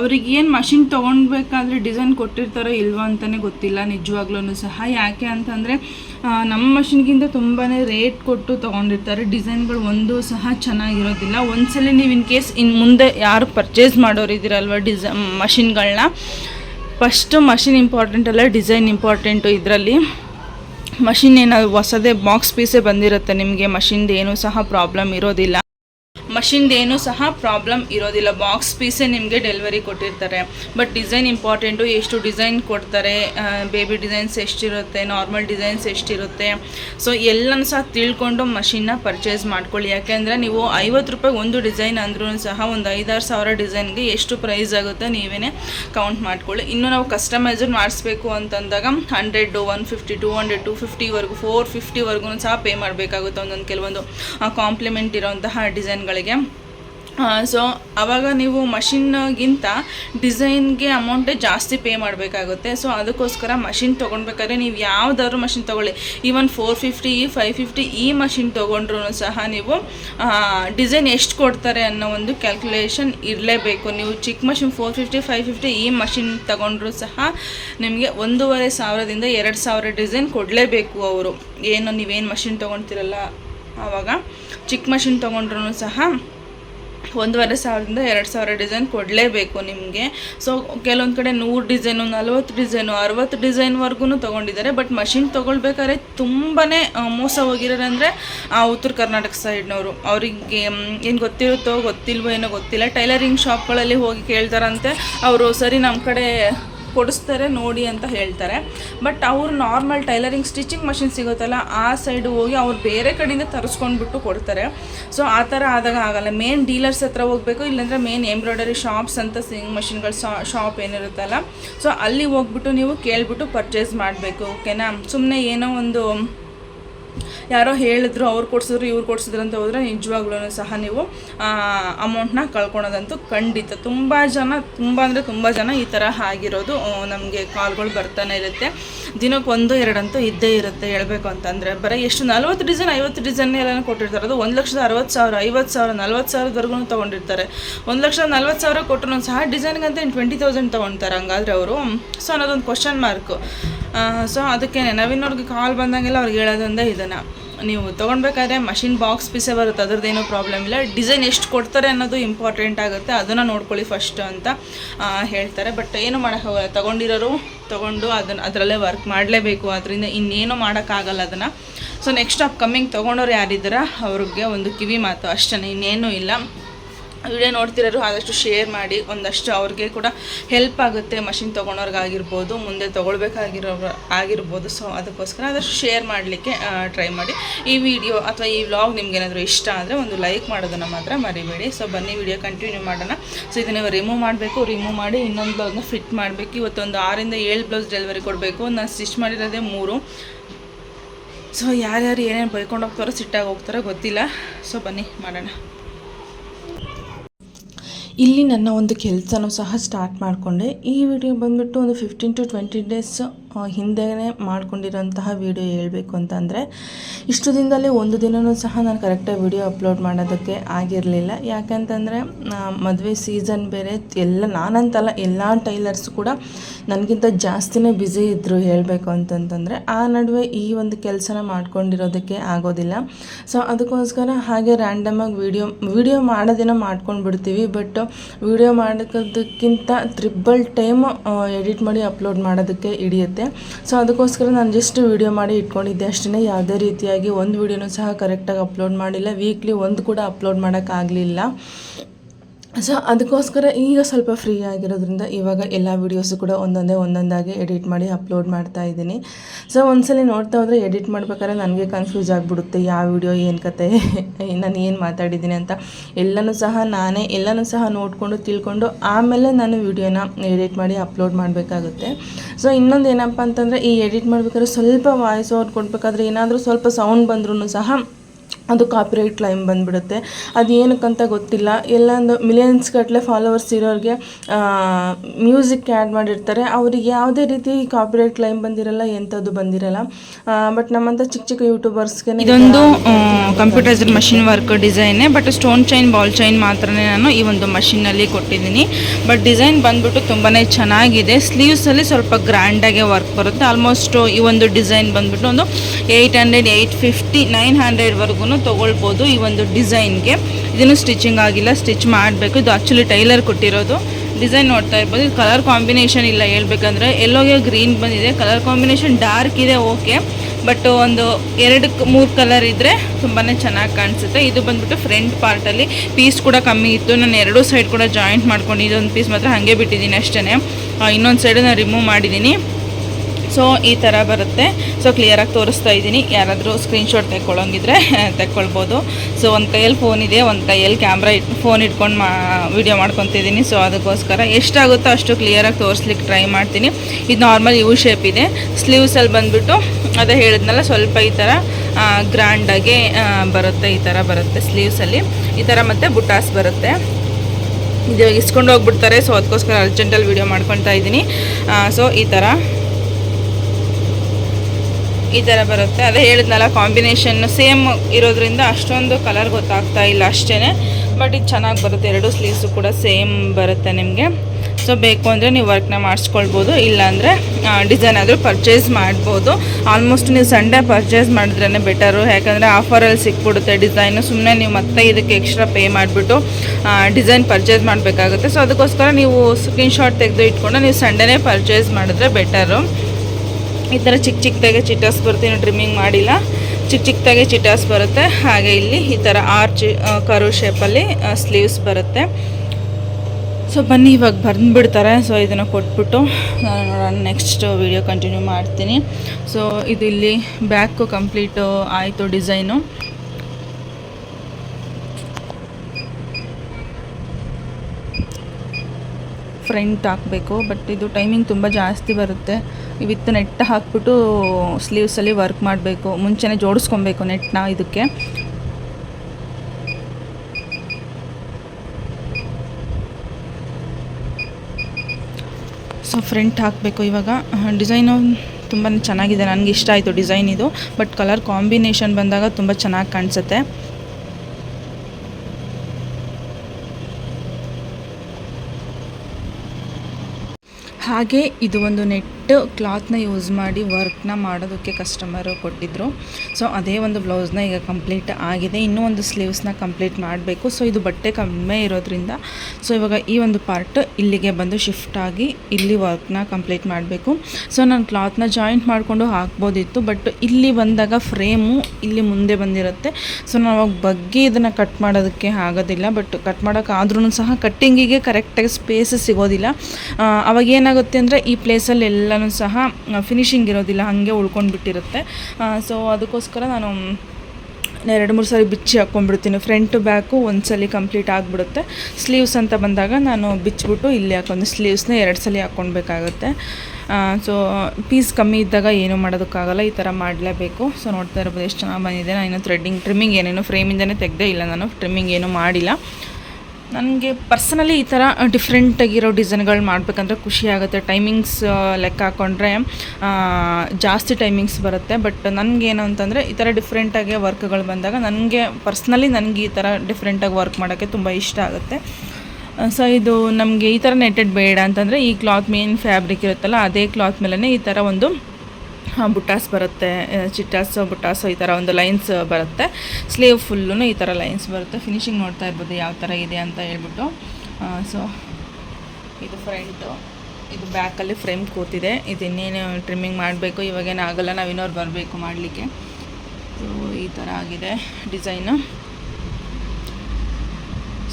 ಅವ್ರಿಗೆ ಏನು ಮಷಿನ್ ತೊಗೊಳ್ಬೇಕಾದ್ರೆ ಡಿಸೈನ್ ಕೊಟ್ಟಿರ್ತಾರೋ ಇಲ್ವೋ ಅಂತಲೇ ಗೊತ್ತಿಲ್ಲ ನಿಜವಾಗ್ಲೂ ಸಹ. ಯಾಕೆ ಅಂತಂದರೆ ನಮ್ಮ ಮಷಿನ್ಗಿಂತ ತುಂಬಾ ರೇಟ್ ಕೊಟ್ಟು ತೊಗೊಂಡಿರ್ತಾರೆ. ಡಿಸೈನ್ಗಳು ಒಂದು ಸಹ ಚೆನ್ನಾಗಿರೋದಿಲ್ಲ. ಒಂದ್ಸಲ ನೀವು ಇನ್ ಕೇಸ್ ಇನ್ನು ಮುಂದೆ ಯಾರು ಪರ್ಚೇಸ್ ಮಾಡೋರು ಇದ್ದೀರಲ್ವ ಡಿಸೈ ಮಷಿನ್ಗಳನ್ನ ಫಸ್ಟು ಮಷಿನ್ ಇಂಪಾರ್ಟೆಂಟ್ ಅಲ್ಲ ಡಿಸೈನ್ ಇಂಪಾರ್ಟೆಂಟು ಇದರಲ್ಲಿ. ಮಷಿನ್ ಏನಾದ್ರು ಹೊಸದೇ ಬಾಕ್ಸ್ ಪೀಸೇ ಬಂದಿರುತ್ತೆ ನಿಮಗೆ ಮಷಿನ್ದು ಏನೂ ಸಹ ಪ್ರಾಬ್ಲಮ್ ಇರೋದಿಲ್ಲ. ಮಷಿನ್ದು ಏನೂ ಸಹ ಪ್ರಾಬ್ಲಮ್ ಇರೋದಿಲ್ಲ. ಬಾಕ್ಸ್ ಪೀಸೇ ನಿಮಗೆ ಡೆಲಿವರಿ ಕೊಟ್ಟಿರ್ತಾರೆ. ಬಟ್ ಡಿಸೈನ್ ಇಂಪಾರ್ಟೆಂಟು ಎಷ್ಟು ಡಿಸೈನ್ ಕೊಡ್ತಾರೆ ಬೇಬಿ ಡಿಸೈನ್ಸ್ ಎಷ್ಟಿರುತ್ತೆ ನಾರ್ಮಲ್ ಡಿಸೈನ್ಸ್ ಎಷ್ಟಿರುತ್ತೆ. ಸೊ ಎಲ್ಲನೂ ಸಹ ತಿಳ್ಕೊಂಡು ಮಷಿನ್ನ ಪರ್ಚೇಸ್ ಮಾಡ್ಕೊಳ್ಳಿ. ಯಾಕೆಂದರೆ ನೀವು ಐವತ್ತು ರೂಪಾಯಿ ಒಂದು ಡಿಸೈನ್ ಅಂದ್ರೂ ಸಹ ಒಂದು ಐದಾರು ಸಾವಿರ ಡಿಸೈನ್ಗೆ ಎಷ್ಟು ಪ್ರೈಸ್ ಆಗುತ್ತೆ ನೀವೇ ಕೌಂಟ್ ಮಾಡ್ಕೊಳ್ಳಿ. ಇನ್ನು ನಾವು ಕಸ್ಟಮೈಸರ್ ಮಾಡಿಸ್ಬೇಕು ಅಂತಂದಾಗ hundred one fifty two hundred to ಫಿಫ್ಟಿವರೆಗೂ four ಫಿಫ್ಟಿವರೆಗೂ ಸಹ ಪೇ ಮಾಡಬೇಕಾಗುತ್ತೆ ಒಂದೊಂದು ಕೆಲವೊಂದು ಕಾಂಪ್ಲಿಮೆಂಟ್ ಇರೋಂತಹ ಡಿಸೈನ್ಗಳಿಗೆ ಸೊ ಆವಾಗ ನೀವು ಮಷಿನ್ಗಿಂತ ಡಿಸೈನ್ಗೆ ಅಮೌಂಟೇ ಜಾಸ್ತಿ ಪೇ ಮಾಡಬೇಕಾಗುತ್ತೆ. ಸೊ ಅದಕ್ಕೋಸ್ಕರ ಮಷಿನ್ ತೊಗೊಳ್ಬೇಕಾದ್ರೆ ನೀವು ಯಾವ್ದಾದ್ರು ಮಷಿನ್ ತೊಗೊಳ್ಳಿ. Even four fifty five fifty ಈ ಮಷಿನ್ ತೊಗೊಂಡ್ರೂ ಸಹ ನೀವು ಡಿಸೈನ್ ಎಷ್ಟು ಕೊಡ್ತಾರೆ ಅನ್ನೋ ಒಂದು ಕ್ಯಾಲ್ಕುಲೇಷನ್ ಇರಲೇಬೇಕು. ನೀವು ಚಿಕ್ಕ machine four fifty five fifty ಈ ಮಷಿನ್ ತೊಗೊಂಡ್ರೂ ಸಹ ನಿಮಗೆ ಒಂದೂವರೆ ಸಾವಿರದಿಂದ ಎರಡು ಸಾವಿರ ಡಿಸೈನ್ ಕೊಡಲೇಬೇಕು ಅವರು. ಏನು, ನೀವೇನು ಮಷಿನ್ ತೊಗೊಳ್ತಿರಲ್ಲ ಆವಾಗ ಚಿಕ್ಕ ಮಷಿನ್ ತೊಗೊಂಡ್ರು ಸಹ ಒಂದೂವರೆ ಸಾವಿರದಿಂದ ಎರಡು ಸಾವಿರ ಡಿಸೈನ್ ಕೊಡಲೇಬೇಕು ನಿಮಗೆ. ಸೊ ಕೆಲವೊಂದು ಕಡೆ ನೂರು ಡಿಸೈನು, ನಲ್ವತ್ತು ಡಿಸೈನು, ಅರವತ್ತು ಡಿಸೈನ್ವರೆಗೂ ತೊಗೊಂಡಿದ್ದಾರೆ. ಬಟ್ ಮಷಿನ್ ತೊಗೊಳ್ಬೇಕಾದ್ರೆ ತುಂಬಾ ಮೋಸ ಹೋಗಿರೋದಂದರೆ ಆ, ಉತ್ತರ ಕರ್ನಾಟಕ ಸೈಡ್ನವರು. ಅವರಿಗೆ ಏನು ಗೊತ್ತಿರುತ್ತೋ, ಗೊತ್ತಿಲ್ವೋ, ಏನೋ ಗೊತ್ತಿಲ್ಲ. ಟೈಲರಿಂಗ್ ಶಾಪ್ಗಳಲ್ಲಿ ಹೋಗಿ ಕೇಳ್ತಾರಂತೆ. ಅವರು, ಸರಿ ನಮ್ಮ ಕಡೆ ಕೊಡಿಸ್ತಾರೆ, ನೋಡಿ ಅಂತ ಹೇಳ್ತಾರೆ. ಬಟ್ ಅವರು ನಾರ್ಮಲ್ ಟೈಲರಿಂಗ್ ಸ್ಟಿಚಿಂಗ್ ಮಷಿನ್ ಸಿಗುತ್ತಲ್ಲ, ಆ ಸೈಡ್ ಹೋಗಿ ಅವ್ರು ಬೇರೆ ಕಡೆಯಿಂದ ತರಿಸ್ಕೊಂಡ್ಬಿಟ್ಟು ಕೊಡ್ತಾರೆ. ಸೊ ಆ ಥರ ಆದಾಗ ಆಗಲ್ಲ. ಮೇನ್ ಡೀಲರ್ಸ್ ಹತ್ರ ಹೋಗಬೇಕು, ಇಲ್ಲಾಂದರೆ ಮೇನ್ ಎಂಬ್ರಾಯ್ಡರಿ ಶಾಪ್ಸ್ ಅಂತ ಸಿಂಗ್ ಮಷಿನ್ಗಳ ಶಾಪ್ ಏನಿರುತ್ತಲ್ಲ ಸೊ ಅಲ್ಲಿ ಹೋಗ್ಬಿಟ್ಟು ನೀವು ಕೇಳ್ಬಿಟ್ಟು ಪರ್ಚೇಸ್ ಮಾಡಬೇಕು ಓಕೆನಾ ಸುಮ್ಮನೆ ಏನೋ ಒಂದು ಯಾರೋ ಹೇಳಿದ್ರು, ಅವ್ರು ಕೊಡ್ಸಿದ್ರು, ಇವ್ರು ಕೊಡ್ಸಿದ್ರು ಅಂತ ಹೋದರೆ ನಿಜವಾಗ್ಲೂ ಸಹ ನೀವು ಅಮೌಂಟ್ನ ಕಳ್ಕೊಳೋದಂತೂ ಖಂಡಿತ. ತುಂಬ ಜನ, ತುಂಬ ಅಂದರೆ ತುಂಬ ಜನ ಈ ಥರ ಆಗಿರೋದು ನಮಗೆ ಕಾಲ್ಗಳು ಬರ್ತಾನೆ ಇರುತ್ತೆ. ದಿನಕ್ಕೆ ಒಂದು, ಎರಡಂತೂ ಇದ್ದೇ ಇರುತ್ತೆ ಹೇಳಬೇಕು ಅಂತಂದರೆ. ಬರೀ ಎಷ್ಟು ನಲ್ವತ್ತು ಡಿಸೈನ್, ಐವತ್ತು ಡಿಸೈನ್ ಎಲ್ಲ ಕೊಟ್ಟಿರ್ತಾರೆ. ಅದು ಒಂದು ಲಕ್ಷದ ಅರವತ್ತು ಸಾವಿರ, ಐವತ್ತು ಸಾವಿರ, ನಲ್ವತ್ತು ಸಾವಿರದವರೆಗೂ ತೊಗೊಂಡಿರ್ತಾರೆ. ಒಂದು ಲಕ್ಷದ ನಲ್ವತ್ತು ಸಾವಿರ ಕೊಟ್ಟರು ಸಹ ಡಿಸೈನ್ಗಂತ ಇನ್ನು ಟ್ವೆಂಟಿ ತೌಸಂಡ್ ತೊಗೊಳ್ತಾರೆ ಹಂಗಾದ್ರೆ ಅವರು. ಸೊ ಅನ್ನೋದೊಂದು ಕ್ವಶನ್ ಮಾರ್ಕು ಸೊ ಅದಕ್ಕೆ ನವೀನವ್ರಿಗೆ ಕಾಲ್ ಬಂದಂಗೆಲ್ಲ ಅವ್ರಿಗೆ ಹೇಳೋದೊಂದೇ ಇದನ್ನು. ನೀವು ತೊಗೊಳ್ಬೇಕಾದ್ರೆ ಮಷಿನ್ ಬಾಕ್ಸ್ ಪೀಸೇ ಬರುತ್ತೆ, ಅದರದ್ದೇನು ಪ್ರಾಬ್ಲಮ್ ಇಲ್ಲ. ಡಿಸೈನ್ ಎಷ್ಟು ಕೊಡ್ತಾರೆ ಅನ್ನೋದು ಇಂಪಾರ್ಟೆಂಟ್ ಆಗುತ್ತೆ, ಅದನ್ನು ನೋಡ್ಕೊಳ್ಳಿ ಫಸ್ಟ್ ಅಂತ ಹೇಳ್ತಾರೆ. ಬಟ್ ಏನು ಮಾಡೋಕ್ಕಾಗಲ್ಲ ತೊಗೊಂಡಿರೋರು ತೊಗೊಂಡು ಅದನ್ನು, ಅದರಲ್ಲೇ ವರ್ಕ್ ಮಾಡಲೇಬೇಕು. ಅದರಿಂದ ಇನ್ನೇನು ಮಾಡೋಕ್ಕಾಗಲ್ಲ ಅದನ್ನು. ಸೊ ನೆಕ್ಸ್ಟ್ ಅಪ್ಕಮಿಂಗ್ ತೊಗೊಂಡವ್ರು ಯಾರಿದ್ದಾರ, ಅವ್ರಿಗೆ ಒಂದು ಕಿವಿ ಮಾತು. ಅಷ್ಟೇ ಇನ್ನೇನೂ ಇಲ್ಲ. ವಿಡಿಯೋ ನೋಡ್ತಿರೋರು ಆದಷ್ಟು ಶೇರ್ ಮಾಡಿ, ಒಂದಷ್ಟು ಅವ್ರಿಗೆ ಕೂಡ ಹೆಲ್ಪ್ ಆಗುತ್ತೆ ಮಷಿನ್ ತೊಗೊಳೋರ್ಗಾಗಿರ್ಬೋದು, ಮುಂದೆ ತೊಗೊಳ್ಬೇಕಾಗಿರೋ ಆಗಿರ್ಬೋದು. ಸೊ ಅದಕ್ಕೋಸ್ಕರ ಆದಷ್ಟು ಶೇರ್ ಮಾಡಲಿಕ್ಕೆ ಟ್ರೈ ಮಾಡಿ. ಈ ವಿಡಿಯೋ ಅಥವಾ ಈ ವ್ಲಾಗ್ ನಿಮ್ಗೇನಾದರೂ ಇಷ್ಟ ಆದರೆ ಒಂದು ಲೈಕ್ ಮಾಡೋದನ್ನು ಮಾತ್ರ ಮರಿಬೇಡಿ. ಸೊ ಬನ್ನಿ ವಿಡಿಯೋ ಕಂಟಿನ್ಯೂ ಮಾಡೋಣ. ಸೊ ಇದನ್ನ ರಿಮೂವ್ ಮಾಡಬೇಕು ರಿಮೂವ್ ಮಾಡಿ ಇನ್ನೊಂದು ಬ್ಲೌಸ್ನ ಫಿಟ್ ಮಾಡಬೇಕು. ಇವತ್ತೊಂದು ಆರಿಂದ ಏಳು ಬ್ಲೌಸ್ ಡೆಲಿವರಿ ಕೊಡಬೇಕು. ನಾನು ಸ್ಟಿಚ್ ಮಾಡಿರೋದೇ ಮೂರು. ಸೊ ಯಾರ್ಯಾರು ಏನೇನು ಬೈಕೊಂಡು ಹೋಗ್ತಾರೋ, ಸಿಟ್ಟಾಗಿ ಹೋಗ್ತಾರೋ ಗೊತ್ತಿಲ್ಲ. ಸೊ ಬನ್ನಿ, ಮಾಡೋಣ. ಇಲ್ಲಿ ನನ್ನ ಒಂದು ಕೆಲಸನೂ ಸಹ ಸ್ಟಾರ್ಟ್ ಮಾಡಿಕೊಂಡೆ. ಈ ವಿಡಿಯೋ ಬಂದುಬಿಟ್ಟು ಒಂದು ಫಿಫ್ಟೀನ್ ಟು ಟ್ವೆಂಟಿ ಡೇಸ್ ಹಿಂದೆನೇ ಮಾಡ್ಕೊಂಡಿರೋಂತಹ ವಿಡಿಯೋ ಹೇಳಬೇಕು ಅಂತಂದರೆ, ಇಷ್ಟು ದಿನದಲ್ಲಿ ಒಂದು ದಿನವೂ ಸಹ ನಾನು ಕರೆಕ್ಟಾಗಿ ವಿಡಿಯೋ ಅಪ್ಲೋಡ್ ಮಾಡೋದಕ್ಕೆ ಆಗಿರಲಿಲ್ಲ. ಯಾಕಂತಂದರೆ ಮದುವೆ ಸೀಸನ್ ಬೇರೆ, ಎಲ್ಲ ನಾನಂತಲ್ಲ, ಎಲ್ಲ ಟೈಲರ್ಸ್ ಕೂಡ ನನಗಿಂತ ಜಾಸ್ತಿನೇ ಬ್ಯುಸಿ ಇದ್ದರು ಹೇಳಬೇಕು ಅಂತಂತಂದರೆ, ಆ ನಡುವೆ ಈ ಒಂದು ಕೆಲಸನ ಮಾಡ್ಕೊಂಡಿರೋದಕ್ಕೆ ಆಗೋದಿಲ್ಲ. ಸೊ ಅದಕ್ಕೋಸ್ಕರ ಹಾಗೆ ರ್ಯಾಂಡಮಾಗಿ ವಿಡಿಯೋ ವಿಡಿಯೋ ಮಾಡೋದಿನ ಮಾಡ್ಕೊಂಡು ಬಿಡ್ತೀವಿ ಬಟ್ ವಿಡಿಯೋ ಮಾಡೋದಕ್ಕಿಂತ ತ್ರಿಬಲ್ ಟೈಮ್ ಎಡಿಟ್ ಮಾಡಿ ಅಪ್ಲೋಡ್ ಮಾಡೋದಕ್ಕೆ ಹಿಡಿಯುತ್ತೆ. ಸೊ ಅದಕ್ಕೋಸ್ಕರ ನಾನು ಜಸ್ಟ್ ವೀಡಿಯೋ ಮಾಡಿ ಇಟ್ಕೊಂಡಿದ್ದೆ. ಅಷ್ಟೇ ಯಾವುದೇ ರೀತಿಯಾಗಿ ಒಂದು ವೀಡಿಯೋನೂ ಸಹ ಕರೆಕ್ಟಾಗಿ ಅಪ್ಲೋಡ್ ಮಾಡಿಲ್ಲ. ವೀಕ್ಲಿ ಒಂದು ಕೂಡ ಅಪ್ಲೋಡ್ ಮಾಡೋಕ್ಕಾಗಲಿಲ್ಲ ಸೊ ಅದಕ್ಕೋಸ್ಕರ ಈಗ ಸ್ವಲ್ಪ ಫ್ರೀ ಆಗಿರೋದ್ರಿಂದ ಇವಾಗ ಎಲ್ಲ ವೀಡಿಯೋಸು ಕೂಡ ಒಂದೊಂದೇ ಒಂದೊಂದಾಗಿ ಎಡಿಟ್ ಮಾಡಿ ಅಪ್ಲೋಡ್ ಮಾಡ್ತಾ ಇದ್ದೀನಿ. ಸೊ ಒಂದ್ಸಲಿ ನೋಡ್ತಾ ಹೋದರೆ ಎಡಿಟ್ ಮಾಡ್ಬೇಕಾದ್ರೆ ನನಗೆ ಕನ್ಫ್ಯೂಸ್ ಆಗಿಬಿಡುತ್ತೆ, ಯಾವ ವಿಡಿಯೋ ಏನು ಕತೆ, ನಾನು ಏನು ಮಾತಾಡಿದ್ದೀನಿ ಅಂತ. ಎಲ್ಲನೂ ಸಹ ನಾನೇ, ಎಲ್ಲನೂ ಸಹ ನೋಡಿಕೊಂಡು ತಿಳ್ಕೊಂಡು ಆಮೇಲೆ ನಾನು ವಿಡಿಯೋನ ಎಡಿಟ್ ಮಾಡಿ ಅಪ್ಲೋಡ್ ಮಾಡಬೇಕಾಗುತ್ತೆ. ಸೊ ಇನ್ನೊಂದು ಏನಪ್ಪ ಅಂತಂದರೆ ಈ ಎಡಿಟ್ ಮಾಡಬೇಕಾದ್ರೆ ಸ್ವಲ್ಪ ವಾಯ್ಸ್ ಓವರ್ ಕೊಡಬೇಕಾದ್ರೆ ಏನಾದರೂ ಸ್ವಲ್ಪ ಸೌಂಡ್ ಬಂದ್ರೂ ಸಹ ಅದು ಕಾಪಿರೈಟ್ ಕ್ಲೈಮ್ ಬಂದುಬಿಡುತ್ತೆ. ಅದು ಏನಕ್ಕಂತ ಗೊತ್ತಿಲ್ಲ. ಎಲ್ಲೊಂದು ಮಿಲಿಯನ್ಸ್ ಗಟ್ಟಲೆ ಫಾಲೋವರ್ಸ್ ಇರೋರಿಗೆ ಮ್ಯೂಸಿಕ್ ಆ್ಯಡ್ ಮಾಡಿರ್ತಾರೆ. ಅವರಿಗೆ ಯಾವುದೇ ರೀತಿ ಕಾಪಿರೈಟ್ ಕ್ಲೈಮ್ ಬಂದಿರಲ್ಲ, ಎಂಥದ್ದು ಬಂದಿರಲ್ಲ. ಬಟ್ ನಮ್ಮಂಥ ಚಿಕ್ಕ ಚಿಕ್ಕ ಯೂಟ್ಯೂಬರ್ಸ್ಗೆ ಇದೊಂದು computers machine work ಡಿಸೈನೇ but stone chain ball chain ಮಾತ್ರನೇ ನಾನು ಈ ಒಂದು ಮಷಿನಲ್ಲಿ ಕೊಟ್ಟಿದ್ದೀನಿ. ಬಟ್ ಡಿಸೈನ್ ಬಂದ್ಬಿಟ್ಟು ತುಂಬಾ ಚೆನ್ನಾಗಿದೆ. ಸ್ಲೀವ್ಸಲ್ಲಿ ಸ್ವಲ್ಪ ಗ್ರ್ಯಾಂಡಾಗೆ ವರ್ಕ್ ಬರುತ್ತೆ. ಆಲ್ಮೋಸ್ಟ್ ಈ ಒಂದು ಡಿಸೈನ್ ಬಂದ್ಬಿಟ್ಟು ಒಂದು eight hundred eight fifty nine ಹಂಡ್ರೆಡ್ವರೆಗೂ ತೊಗೊಳ್ಬೋದು ಈ ಒಂದು ಡಿಸೈನ್ಗೆ. ಇದನ್ನು ಸ್ಟಿಚಿಂಗ್ ಆಗಿಲ್ಲ, ಸ್ಟಿಚ್ ಮಾಡಬೇಕು. ಇದು ಆ್ಯಕ್ಚುಲಿ ಟೈಲರ್ ಕೊಟ್ಟಿರೋದು. ಡಿಸೈನ್ ನೋಡ್ತಾ ಇರ್ಬೋದು. ಇದು ಕಲರ್ ಕಾಂಬಿನೇಷನ್ ಇಲ್ಲ ಹೇಳ್ಬೇಕಂದ್ರೆ. ಎಲ್ಲೋಗೆ ಗ್ರೀನ್ ಬಂದಿದೆ. ಕಲರ್ ಕಾಂಬಿನೇಷನ್ ಡಾರ್ಕ್ ಇದೆ ಓಕೆ ಬಟ್ ಒಂದು ಎರಡು, ಮೂರು ಕಲರ್ ಇದ್ದರೆ ತುಂಬಾ ಚೆನ್ನಾಗಿ ಕಾಣಿಸುತ್ತೆ. ಇದು ಬಂದ್ಬಿಟ್ಟು ಫ್ರಂಟ್ ಪಾರ್ಟಲ್ಲಿ ಪೀಸ್ ಕೂಡ ಕಮ್ಮಿ ಇತ್ತು. ನಾನು ಎರಡೂ ಸೈಡ್ ಕೂಡ ಜಾಯಿಂಟ್ ಮಾಡ್ಕೊಂಡು ಇದೊಂದು ಪೀಸ್ ಮಾತ್ರ ಹಾಗೆ ಬಿಟ್ಟಿದ್ದೀನಿ ಅಷ್ಟೇ ಇನ್ನೊಂದು ಸೈಡು ನಾನು ರಿಮೂವ್ ಮಾಡಿದ್ದೀನಿ. ಸೊ ಈ ಥರ ಬರುತ್ತೆ. ಸೊ ಕ್ಲಿಯರಾಗಿ ತೋರಿಸ್ತಾ ಇದ್ದೀನಿ. ಯಾರಾದರೂ ಸ್ಕ್ರೀನ್ಶಾಟ್ ತೆಕ್ಕೊಳ್ಳೋಂಗಿದ್ರೆ ತೆಕ್ಕೊಳ್ಬೋದು. ಸೊ ಒಂದು ಕೈಯಲ್ಲಿ ಫೋನ್ ಇದೆ, ಒಂದು ಕೈಯಲ್ಲಿ ಕ್ಯಾಮ್ರಾ ಇಟ್ ಫೋನ್ ಇಟ್ಕೊಂಡು ಮಾ ವೀಡಿಯೋ ಮಾಡ್ಕೊತಿದ್ದೀನಿ. ಸೊ ಅದಕ್ಕೋಸ್ಕರ ಎಷ್ಟಾಗುತ್ತೋ ಅಷ್ಟು ಕ್ಲಿಯರಾಗಿ ತೋರಿಸ್ಲಿಕ್ಕೆ ಟ್ರೈ ಮಾಡ್ತೀನಿ. ಇದು ನಾರ್ಮಲ್ ಯು ಶೇಪ್ ಇದೆ. ಸ್ಲೀವ್ಸಲ್ಲಿ ಬಂದುಬಿಟ್ಟು, ಅದೇ ಹೇಳಿದ್ನಲ್ಲ, ಸ್ವಲ್ಪ ಈ ಥರ ಗ್ರ್ಯಾಂಡಾಗಿ ಬರುತ್ತೆ, ಈ ಥರ ಬರುತ್ತೆ ಸ್ಲೀವ್ಸಲ್ಲಿ ಈ ಥರ ಮತ್ತು ಬುಟಾಸ್ ಬರುತ್ತೆ. ಇದು ಇಸ್ಕೊಂಡು ಹೋಗ್ಬಿಡ್ತಾರೆ. ಸೊ ಅದಕ್ಕೋಸ್ಕರ ಅರ್ಜೆಂಟಲ್ಲಿ ವೀಡಿಯೋ ಮಾಡ್ಕೊತಾ ಇದ್ದೀನಿ. ಸೊ ಈ ಥರ ಈ ಥರ ಬರುತ್ತೆ. ಅದೇ ಹೇಳಿದ್ನಲ್ಲ ಕಾಂಬಿನೇಷನ್ ಸೇಮ್ ಇರೋದ್ರಿಂದ ಅಷ್ಟೊಂದು ಕಲರ್ ಗೊತ್ತಾಗ್ತಾ ಇಲ್ಲ ಅಷ್ಟೇ ಬಟ್ ಇದು ಚೆನ್ನಾಗಿ ಬರುತ್ತೆ. ಎರಡು ಸ್ಲೀವ್ಸು ಕೂಡ ಸೇಮ್ ಬರುತ್ತೆ ನಿಮಗೆ. ಸೊ ಬೇಕು ಅಂದರೆ ನೀವು ವರ್ಕ್ನ ಮಾಡಿಸ್ಕೊಳ್ಬೋದು. ಇಲ್ಲಾಂದರೆ ಡಿಸೈನ್ ಆದರೂ ಪರ್ಚೇಸ್ ಮಾಡ್ಬೋದು. ಆಲ್ಮೋಸ್ಟ್ ನೀವು ಸಂಡೇ ಪರ್ಚೇಸ್ ಮಾಡಿದ್ರೇ ಬೆಟರು ಯಾಕಂದರೆ ಆಫರಲ್ಲಿ ಸಿಕ್ಬಿಡುತ್ತೆ ಡಿಸೈನು ಸುಮ್ಮನೆ ನೀವು ಮತ್ತೆ ಇದಕ್ಕೆ ಎಕ್ಸ್ಟ್ರಾ ಪೇ ಮಾಡಿಬಿಟ್ಟು ಡಿಸೈನ್ ಪರ್ಚೇಸ್ ಮಾಡಬೇಕಾಗುತ್ತೆ. ಸೊ ಅದಕ್ಕೋಸ್ಕರ ನೀವು ಸ್ಕ್ರೀನ್ಶಾಟ್ ತೆಗೆದು ಇಟ್ಕೊಂಡು ನೀವು ಸಂಡೇನೇ ಪರ್ಚೇಸ್ ಮಾಡಿದ್ರೆ ಬೆಟರು ಈ ಥರ ಚಿಕ್ಕ ಚಿಕ್ಕದಾಗೆ ಚಿಟಾಸ್ ಬರುತ್ತೆ ಇನ್ನು ಡ್ರಿಮ್ಮಿಂಗ್ ಮಾಡಿಲ್ಲ. ಚಿಕ್ಕ ಚಿಕ್ಕದಾಗೆ ಚಿಟಾಸ್ ಬರುತ್ತೆ. ಹಾಗೆ ಇಲ್ಲಿ ಈ ಥರ ಆರ್ಚ್ ಕರು ಶೇಪಲ್ಲಿ ಸ್ಲೀವ್ಸ್ ಬರುತ್ತೆ. ಸೊ ಬನ್ನಿ, ಇವಾಗ ಬಂದುಬಿಡ್ತಾರೆ. ಸೊ ಇದನ್ನು ಕೊಟ್ಬಿಟ್ಟು ನಾನು ನೋಡೋಣ ನೆಕ್ಸ್ಟ್ ವೀಡಿಯೋ ಕಂಟಿನ್ಯೂ ಮಾಡ್ತೀನಿ. ಸೊ ಇದು ಇಲ್ಲಿ ಬ್ಯಾಕು ಕಂಪ್ಲೀಟು ಆಯಿತು ಡಿಸೈನು ಫ್ರಂಟ್ ಹಾಕಬೇಕು ಬಟ್ ಇದು ಟೈಮಿಂಗ್ ತುಂಬ ಜಾಸ್ತಿ ಬರುತ್ತೆ. ವಿತ್ ನೆಟ್ ಹಾಕ್ಬಿಟ್ಟು ಸ್ಲೀವ್ಸಲ್ಲಿ ವರ್ಕ್ ಮಾಡಬೇಕು. ಮುಂಚೆನೇ ಜೋಡಿಸ್ಕೊಬೇಕು ನೆಟ್ನ ಇದಕ್ಕೆ. ಸೊ ಫ್ರಂಟ್ ಹಾಕಬೇಕು ಇವಾಗ. ಡಿಸೈನು ತುಂಬಾ ಚೆನ್ನಾಗಿದೆ. ನನಗೆ ಇಷ್ಟ ಆಯಿತು ಡಿಸೈನ್ ಇದು. ಬಟ್ ಕಲರ್ ಕಾಂಬಿನೇಷನ್ ಬಂದಾಗ ತುಂಬ ಚೆನ್ನಾಗಿ ಕಾಣಿಸುತ್ತೆ. ಹಾಗೆ ಇದು ಒಂದು ನೆಟ್. ಕ್ಲಾತ್ನ ಯೂಸ್ ಮಾಡಿ ವರ್ಕ್ನ ಮಾಡೋದಕ್ಕೆ ಕಸ್ಟಮರು ಕೊಟ್ಟಿದ್ದರು ಸೊ ಅದೇ ಒಂದು ಬ್ಲೌಸ್ನ ಈಗ ಕಂಪ್ಲೀಟ್ ಆಗಿದೆ. ಇನ್ನೂ ಒಂದು ಸ್ಲೀವ್ಸ್ನ ಕಂಪ್ಲೀಟ್ ಮಾಡಬೇಕು. ಸೊ ಇದು ಬಟ್ಟೆ ಕಮ್ಮಿ ಇರೋದ್ರಿಂದ ಸೊ ಇವಾಗ ಈ ಒಂದು ಪಾರ್ಟ್ ಇಲ್ಲಿಗೆ ಬಂದು ಶಿಫ್ಟ್ ಆಗಿ ಇಲ್ಲಿ ವರ್ಕ್ನ ಕಂಪ್ಲೀಟ್ ಮಾಡಬೇಕು. ಸೊ ನಾನು ಕ್ಲಾತ್ನ ಜಾಯಿಂಟ್ ಮಾಡಿಕೊಂಡು ಹಾಕ್ಬೋದಿತ್ತು ಬಟ್ ಇಲ್ಲಿ ಬಂದಾಗ ಫ್ರೇಮು ಇಲ್ಲಿ ಮುಂದೆ ಬಂದಿರುತ್ತೆ. ಸೊ ನಾನು ಅವಾಗ ಬಗ್ಗೆ ಇದನ್ನು ಕಟ್ ಮಾಡೋದಕ್ಕೆ ಆಗೋದಿಲ್ಲ ಬಟ್ ಕಟ್ ಮಾಡೋಕ್ಕಾದ್ರೂ ಸಹ ಕಟ್ಟಿಂಗಿಗೆ ಕರೆಕ್ಟಾಗಿ ಸ್ಪೇಸ್ ಸಿಗೋದಿಲ್ಲ. ಅವಾಗ ಏನಾಗುತ್ತೆ ಅಂದರೆ ಈ ಪ್ಲೇಸಲ್ಲಿ ಎಲ್ಲನೂ ಸಹ ಫಿನಿಶಿಂಗ್ ಇರೋದಿಲ್ಲ, ಹಾಗೆ ಉಳ್ಕೊಂಡು ಬಿಟ್ಟಿರುತ್ತೆ ಸೊ ಅದಕ್ಕೋಸ್ಕರ ನಾನು ಎರಡು, ಮೂರು ಸಾರಿ ಬಿಚ್ಚಿ ಹಾಕ್ಕೊಂಡ್ಬಿಡ್ತೀನಿ. ಫ್ರಂಟ್ ಬ್ಯಾಕು ಒಂದು ಸಲ ಕಂಪ್ಲೀಟ್ ಆಗಿಬಿಡುತ್ತೆ. ಸ್ಲೀವ್ಸ್ ಅಂತ ಬಂದಾಗ ನಾನು ಬಿಚ್ಚಿಬಿಟ್ಟು ಇಲ್ಲಿ ಹಾಕೊಂಡು ಸ್ಲೀವ್ಸ್ನ ಎರಡು ಸಲ ಹಾಕ್ಕೊಳ್ಬೇಕಾಗುತ್ತೆ. ಸೊ ಪೀಸ್ ಕಮ್ಮಿ ಇದ್ದಾಗ ಏನೂ ಮಾಡೋದಕ್ಕಾಗಲ್ಲ, ಈ ಥರ ಮಾಡಲೇಬೇಕು. ಸೊ ನೋಡ್ತಾ ಇರ್ಬೋದು, ಎಷ್ಟು ಚೆನ್ನಾಗಿ ಬಂದಿದೆ. ನಾನು ಥ್ರೆಡ್ಡಿಂಗ್ ಟ್ರಿಮ್ಮಿಂಗ್ ಏನೇನು ಫ್ರೇಮಿಂದನೇ ತೆಗ್ದೇ ಇಲ್ಲ ನಾನು. ಟ್ರಿಮ್ಮಿಂಗ್ ಏನೂ ಮಾಡಿಲ್ಲ. ನನಗೆ ಪರ್ಸನಲಿ ಈ ಥರ ಡಿಫ್ರೆಂಟಾಗಿರೋ ಡಿಸೈನ್ಗಳು ಮಾಡಬೇಕಂದ್ರೆ ಖುಷಿ ಆಗುತ್ತೆ. ಟೈಮಿಂಗ್ಸ್ ಲೆಕ್ಕ ಹಾಕ್ಕೊಂಡ್ರೆ ಜಾಸ್ತಿ ಟೈಮಿಂಗ್ಸ್ ಬರುತ್ತೆ. ಬಟ್ ನನಗೇನು ಅಂತಂದರೆ ಈ ಥರ ಡಿಫ್ರೆಂಟಾಗಿ ವರ್ಕ್ಗಳು ಬಂದಾಗ ನನಗೆ ಪರ್ಸ್ನಲಿ ನನಗೆ ಈ ಥರ ಡಿಫ್ರೆಂಟಾಗಿ ವರ್ಕ್ ಮಾಡೋಕ್ಕೆ ತುಂಬ ಇಷ್ಟ ಆಗುತ್ತೆ. ಸೊ ಇದು ನಮಗೆ ಈ ಥರ ನೆಟ್ಟೆಡ್ ಬೇಡ ಅಂತಂದರೆ ಈ ಕ್ಲಾತ್ ಮೇನ್ ಫ್ಯಾಬ್ರಿಕ್ ಇರುತ್ತಲ್ಲ, ಅದೇ ಕ್ಲಾತ್ ಮೇಲೇ ಈ ಥರ ಒಂದು ಬುಟ್ಟಾಸ್ ಬರುತ್ತೆ ಚಿಟ್ಟಾಸ್, ಬುಟ್ಟಾಸು, ಈ ಥರ ಒಂದು ಲೈನ್ಸ್ ಬರುತ್ತೆ. ಸ್ಲೀವ್ ಫುಲ್ಲೂ ಈ ಥರ ಲೈನ್ಸ್ ಬರುತ್ತೆ. ಫಿನಿಶಿಂಗ್ ನೋಡ್ತಾ ಇರ್ಬೋದು ಯಾವ ಥರ ಇದೆ ಅಂತ ಹೇಳ್ಬಿಟ್ಟು. ಸೊ, ಇದು ಫ್ರಂಟು ಇದು ಬ್ಯಾಕಲ್ಲಿ ಫ್ರೇಮ್ ಕೂತಿದೆ. ಇದು ಇನ್ನೇನು ಟ್ರಿಮ್ಮಿಂಗ್ ಮಾಡಬೇಕು? ಇವಾಗೇನು ಆಗಲ್ಲ ನಾವು ಇನ್ನೋರು ಬರಬೇಕು ಮಾಡಲಿಕ್ಕೆ. ಸೊ ಈ ಥರ ಆಗಿದೆ ಡಿಸೈನು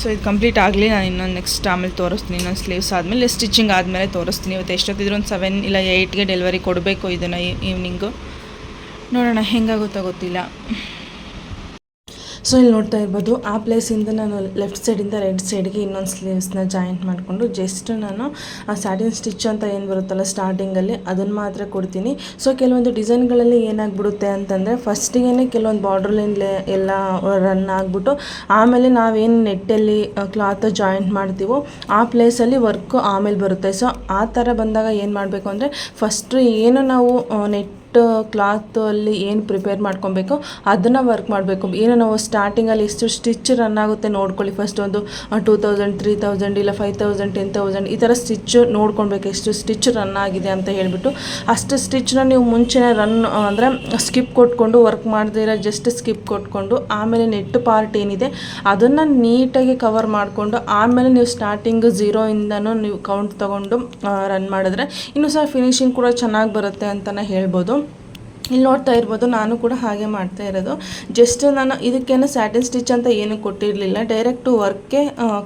ಸೊ ಇದು ಕಂಪ್ಲೀಟ್ ಆಗಲಿ, ನಾನು ಇನ್ನೊಂದು ನೆಕ್ಸ್ಟ್ ಆಮೇಲೆ ತೋರಿಸ್ತೀನಿ, ಇನ್ನೊಂದು ಸ್ಲೀವ್ಸ್ ಆದಮೇಲೆ ಸ್ಟಿಚಿಂಗ್ ಆದಮೇಲೆ ತೋರಿಸ್ತೀನಿ. ಇವತ್ತು ಎಷ್ಟೊತ್ತಿದ್ರು ಒಂದು ಸೆವೆನ್ ಇಲ್ಲ ಏಯ್ಟ್ಗೆ ಡೆಲಿವರಿ ಕೊಡಬೇಕು ಇದನ್ನು ಈವ್ನಿಂಗು ನೋಡೋಣ, ಹೆಂಗಾಗುತ್ತೋ ಗೊತ್ತಿಲ್ಲ. ಸೊ ಇಲ್ಲಿ ನೋಡ್ತಾ ಇರ್ಬೋದು, ಆ ಪ್ಲೇಸಿಂದ ನಾನು ಲೆಫ್ಟ್ ಸೈಡಿಂದ ರೈಟ್ ಸೈಡ್ಗೆ ಇನ್ನೊಂದು ಸ್ಲೀವ್ಸ್ನ ಜಾಯಿಂಟ್ ಮಾಡಿಕೊಂಡು ಜಸ್ಟ್ ನಾನು ಆ ಸ್ಯಾಟಿನ್ ಸ್ಟಿಚ್ ಅಂತ ಏನು ಬರುತ್ತಲ್ಲ ಸ್ಟಾರ್ಟಿಂಗಲ್ಲಿ ಅದನ್ನು ಮಾತ್ರ ಕೊಡ್ತೀನಿ. ಸೊ ಕೆಲವೊಂದು ಡಿಸೈನ್ಗಳಲ್ಲಿ ಏನಾಗ್ಬಿಡುತ್ತೆ ಅಂತಂದರೆ ಫಸ್ಟಿಗೆ ಕೆಲವೊಂದು ಬಾರ್ಡ್ರ್ ಲೈನ್ ಎಲ್ಲ ರನ್ ಆಗಿಬಿಟ್ಟು, ಆಮೇಲೆ ನಾವೇನು ನೆಟ್ಟಲ್ಲಿ ಕ್ಲಾತ್ ಜಾಯಿಂಟ್ ಮಾಡ್ತೀವೋ, ಆ ಪ್ಲೇಸಲ್ಲಿ ವರ್ಕು ಆಮೇಲೆ ಬರುತ್ತೆ. ಸೊ ಆ ಥರ ಬಂದಾಗ ಏನು ಮಾಡಬೇಕು ಅಂದರೆ ಫಸ್ಟು ಏನು ನಾವು ನೆಟ್ ಕ್ಲಾತ್ ಅಲ್ಲಿ ಏನು ಪ್ರಿಪೇರ್ ಮಾಡ್ಕೊಬೇಕು ಅದನ್ನು ವರ್ಕ್ ಮಾಡಬೇಕು. ಏನೋ ನಾವು ಸ್ಟಾರ್ಟಿಂಗಲ್ಲಿ ಎಷ್ಟು ಸ್ಟಿಚ್ ರನ್ ಆಗುತ್ತೆ ನೋಡ್ಕೊಳ್ಳಿ ಫಸ್ಟ್ ಒಂದು ಟೂ ತೌಸಂಡ್ ತ್ರೀ ತೌಸಂಡ್ ಇಲ್ಲ ಫೈವ್ ತೌಸಂಡ್ ಟೆನ್ ತೌಸಂಡ್ ಈ ಥರ ಸ್ಟಿಚ್ ನೋಡ್ಕೊಳ್ಬೇಕು ಎಷ್ಟು ಸ್ಟಿಚ್ ರನ್ ಆಗಿದೆ ಅಂತ ಹೇಳಿಬಿಟ್ಟು. ಅಷ್ಟು ಸ್ಟಿಚ್ನ ನೀವು ಮುಂಚೆನೇ ರನ್ ಅಂದರೆ ಸ್ಕಿಪ್ ಕೊಟ್ಕೊಂಡು ವರ್ಕ್ ಮಾಡದಿರೋ ಜಸ್ಟ್ ಸ್ಕಿಪ್ ಕೊಟ್ಕೊಂಡು ಆಮೇಲೆ ನೆಟ್ ಪಾರ್ಟ್ ಏನಿದೆ ಅದನ್ನು ನೀಟಾಗಿ ಕವರ್ ಮಾಡಿಕೊಂಡು ಆಮೇಲೆ ನೀವು ಸ್ಟಾರ್ಟಿಂಗ್ ಝೀರೋಯಿಂದನೂ ನೀವು ಕೌಂಟ್ ತೊಗೊಂಡು ರನ್ ಮಾಡಿದ್ರೆ ಇನ್ನೂ ಸಹ ಫಿನಿಶಿಂಗ್ ಕೂಡ ಚೆನ್ನಾಗಿ ಬರುತ್ತೆ ಅಂತಲೇ ಹೇಳ್ಬೋದು. ಇಲ್ಲಿ ನೋಡ್ತಾ ಇರ್ಬೋದು, ನಾನು ಕೂಡ ಹಾಗೆ ಮಾಡ್ತಾ ಇರೋದು. ಜಸ್ಟ್ ನಾನು ಇದಕ್ಕೇನು ಸ್ಯಾಟಿನ್ ಸ್ಟಿಚ್ ಅಂತ ಏನು ಕೊಟ್ಟಿರಲಿಲ್ಲ. ಡೈರೆಕ್ಟು ವರ್ಕೆ